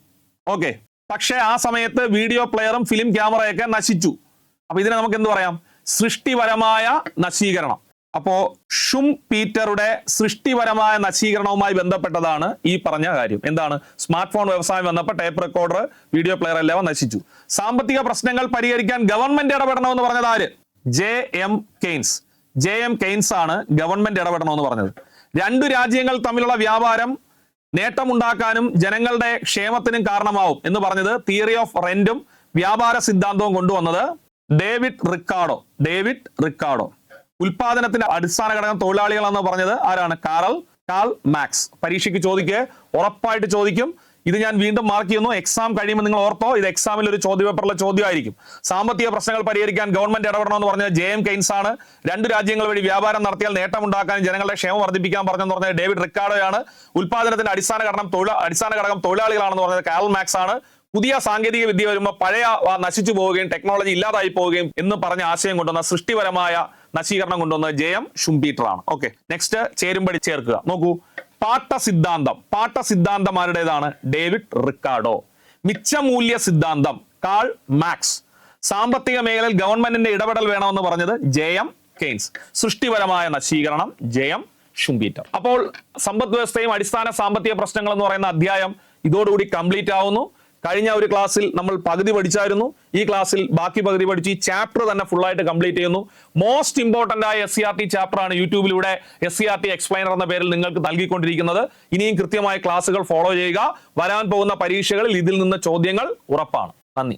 ഓക്കെ. പക്ഷേ ആ സമയത്ത് വീഡിയോ പ്ലെയറും ഫിലിം ക്യാമറയൊക്കെ നശിച്ചു. അപ്പൊ ഇതിനെ നമുക്ക് എന്ത് പറയാം? സൃഷ്ടിപരമായ നശീകരണം. അപ്പോ ഷും പീറ്ററുടെ സൃഷ്ടിപരമായ നശീകരണവുമായി ബന്ധപ്പെട്ടതാണ് ഈ പറഞ്ഞ കാര്യം. എന്താണ്? സ്മാർട്ട് ഫോൺ വ്യവസായം വന്നപ്പോൾ ടേപ്പ് റെക്കോർഡർ വീഡിയോ പ്ലെയർ എല്ലാം നശിച്ചു. സാമ്പത്തിക പ്രശ്നങ്ങൾ പരിഹരിക്കാൻ ഗവൺമെന്റ് ഇടപെടണമെന്ന് പറഞ്ഞത് ആര്? J M Keynes J M Keynes ആണ് ഗവൺമെന്റ് ഇടപെടണമെന്ന് പറഞ്ഞത്. രണ്ടു രാജ്യങ്ങൾ തമ്മിലുള്ള വ്യാപാരം നേട്ടമുണ്ടാക്കാനും ജനങ്ങളുടെ ക്ഷേമത്തിനും കാരണമാവും എന്ന് പറഞ്ഞത് തിയറി ഓഫ് റെന്റും വ്യാപാര സിദ്ധാന്തവും കൊണ്ടുവന്നത് ഡേവിഡ് റിക്കാർഡോ. David Ricardo. ഉൽപാദനത്തിന്റെ അടിസ്ഥാന ഘടകം തൊഴിലാളികളെന്ന് പറഞ്ഞത് ആരാണ്? Karl Karl Marx. പരീക്ഷയ്ക്ക് ചോദിക്കുക ഉറപ്പായിട്ട് ചോദിക്കും. ഇത് ഞാൻ വീണ്ടും മാർക്ക് ചെയ്യുന്നു. എക്സാം കഴിയുമ്പോൾ നിങ്ങൾ ഓർത്തോ ഇത് എക്സാമിൽ ഒരു ചോദ്യ പേപ്പറിലെ ചോദ്യമായിരിക്കും. സാമ്പത്തിക പ്രശ്നങ്ങൾ പരിഹരിക്കാൻ ഗവൺമെന്റ് ഇടപെടണമെന്ന് പറഞ്ഞത് ജെ എം കെയ്ൻസ് ആണ്. രണ്ട് രാജ്യങ്ങൾ വഴി വ്യാപാരം നടത്തിയാൽ നേട്ടം നേട്ടമുണ്ടാക്കാൻ ജനങ്ങളുടെ ക്ഷേമം വർദ്ധിപ്പിക്കാൻ പറഞ്ഞെന്ന് പറഞ്ഞത് ഡേവിഡ് റിക്കാർഡോയാണ് ഉൽപാദനത്തിന്റെ അടിസ്ഥാന ഘടകം തൊഴിൽ അടിസ്ഥാന ഘടകം തൊഴിലാളികളാണെന്ന് പറഞ്ഞത് കാൾ മാക്സ് ആണ്. പുതിയ സാങ്കേതിക വിദ്യ വരുമ്പോൾ പഴയ നശിച്ചു പോവുകയും ടെക്നോളജി ഇല്ലാതായി പോവുകയും എന്ന് പറഞ്ഞ ആശയം കൊണ്ടുവന്ന സൃഷ്ടിപരമായ നശീകരണം കൊണ്ടുവന്ന ജയം ഷുംപീറ്റർ ആണ്. ഓക്കെ നെക്സ്റ്റ് ചേരുമ്പടി ചേർക്കുക. നോക്കൂ പാട്ട സിദ്ധാന്തം പാട്ട സിദ്ധാന്തം ആരുടേതാണ്? David Ricardo. മിച്ചമൂല്യ സിദ്ധാന്തം. Karl Marx. സാമ്പത്തിക മേഖലയിൽ ഗവൺമെന്റിന്റെ ഇടപെടൽ വേണമെന്ന് പറഞ്ഞത് ജെ എം കെയ്ൻസ്. സൃഷ്ടിപരമായ നശീകരണം ജെ എം ഷുംബീറ്റർ അപ്പോൾ സമ്പദ് വ്യവസ്ഥയും അടിസ്ഥാന സാമ്പത്തിക പ്രശ്നങ്ങൾ എന്ന് പറയുന്ന അധ്യായം ഇതോടുകൂടി കംപ്ലീറ്റ് ആവുന്നു. കഴിഞ്ഞ ഒരു ക്ലാസ്സിൽ നമ്മൾ പകുതി പഠിച്ചായിരുന്നു. ഈ ക്ലാസ്സിൽ ബാക്കി പകുതി പഠിച്ചു ഈ ചാപ്റ്റർ തന്നെ ഫുൾ ആയിട്ട് കംപ്ലീറ്റ് ചെയ്യുന്നു. മോസ്റ്റ് ഇമ്പോർട്ടന്റ് ആയ S C R T chapter ആണ് യൂട്യൂബിലൂടെ S C R T explainer എന്ന പേരിൽ നിങ്ങൾക്ക് നൽകിക്കൊണ്ടിരിക്കുന്നത്. ഇനിയും കൃത്യമായ ക്ലാസ്സുകൾ ഫോളോ ചെയ്യുക. വരാൻ പോകുന്ന പരീക്ഷകളിൽ ഇതിൽ നിന്ന് ചോദ്യങ്ങൾ ഉറപ്പാണ്. നന്ദി.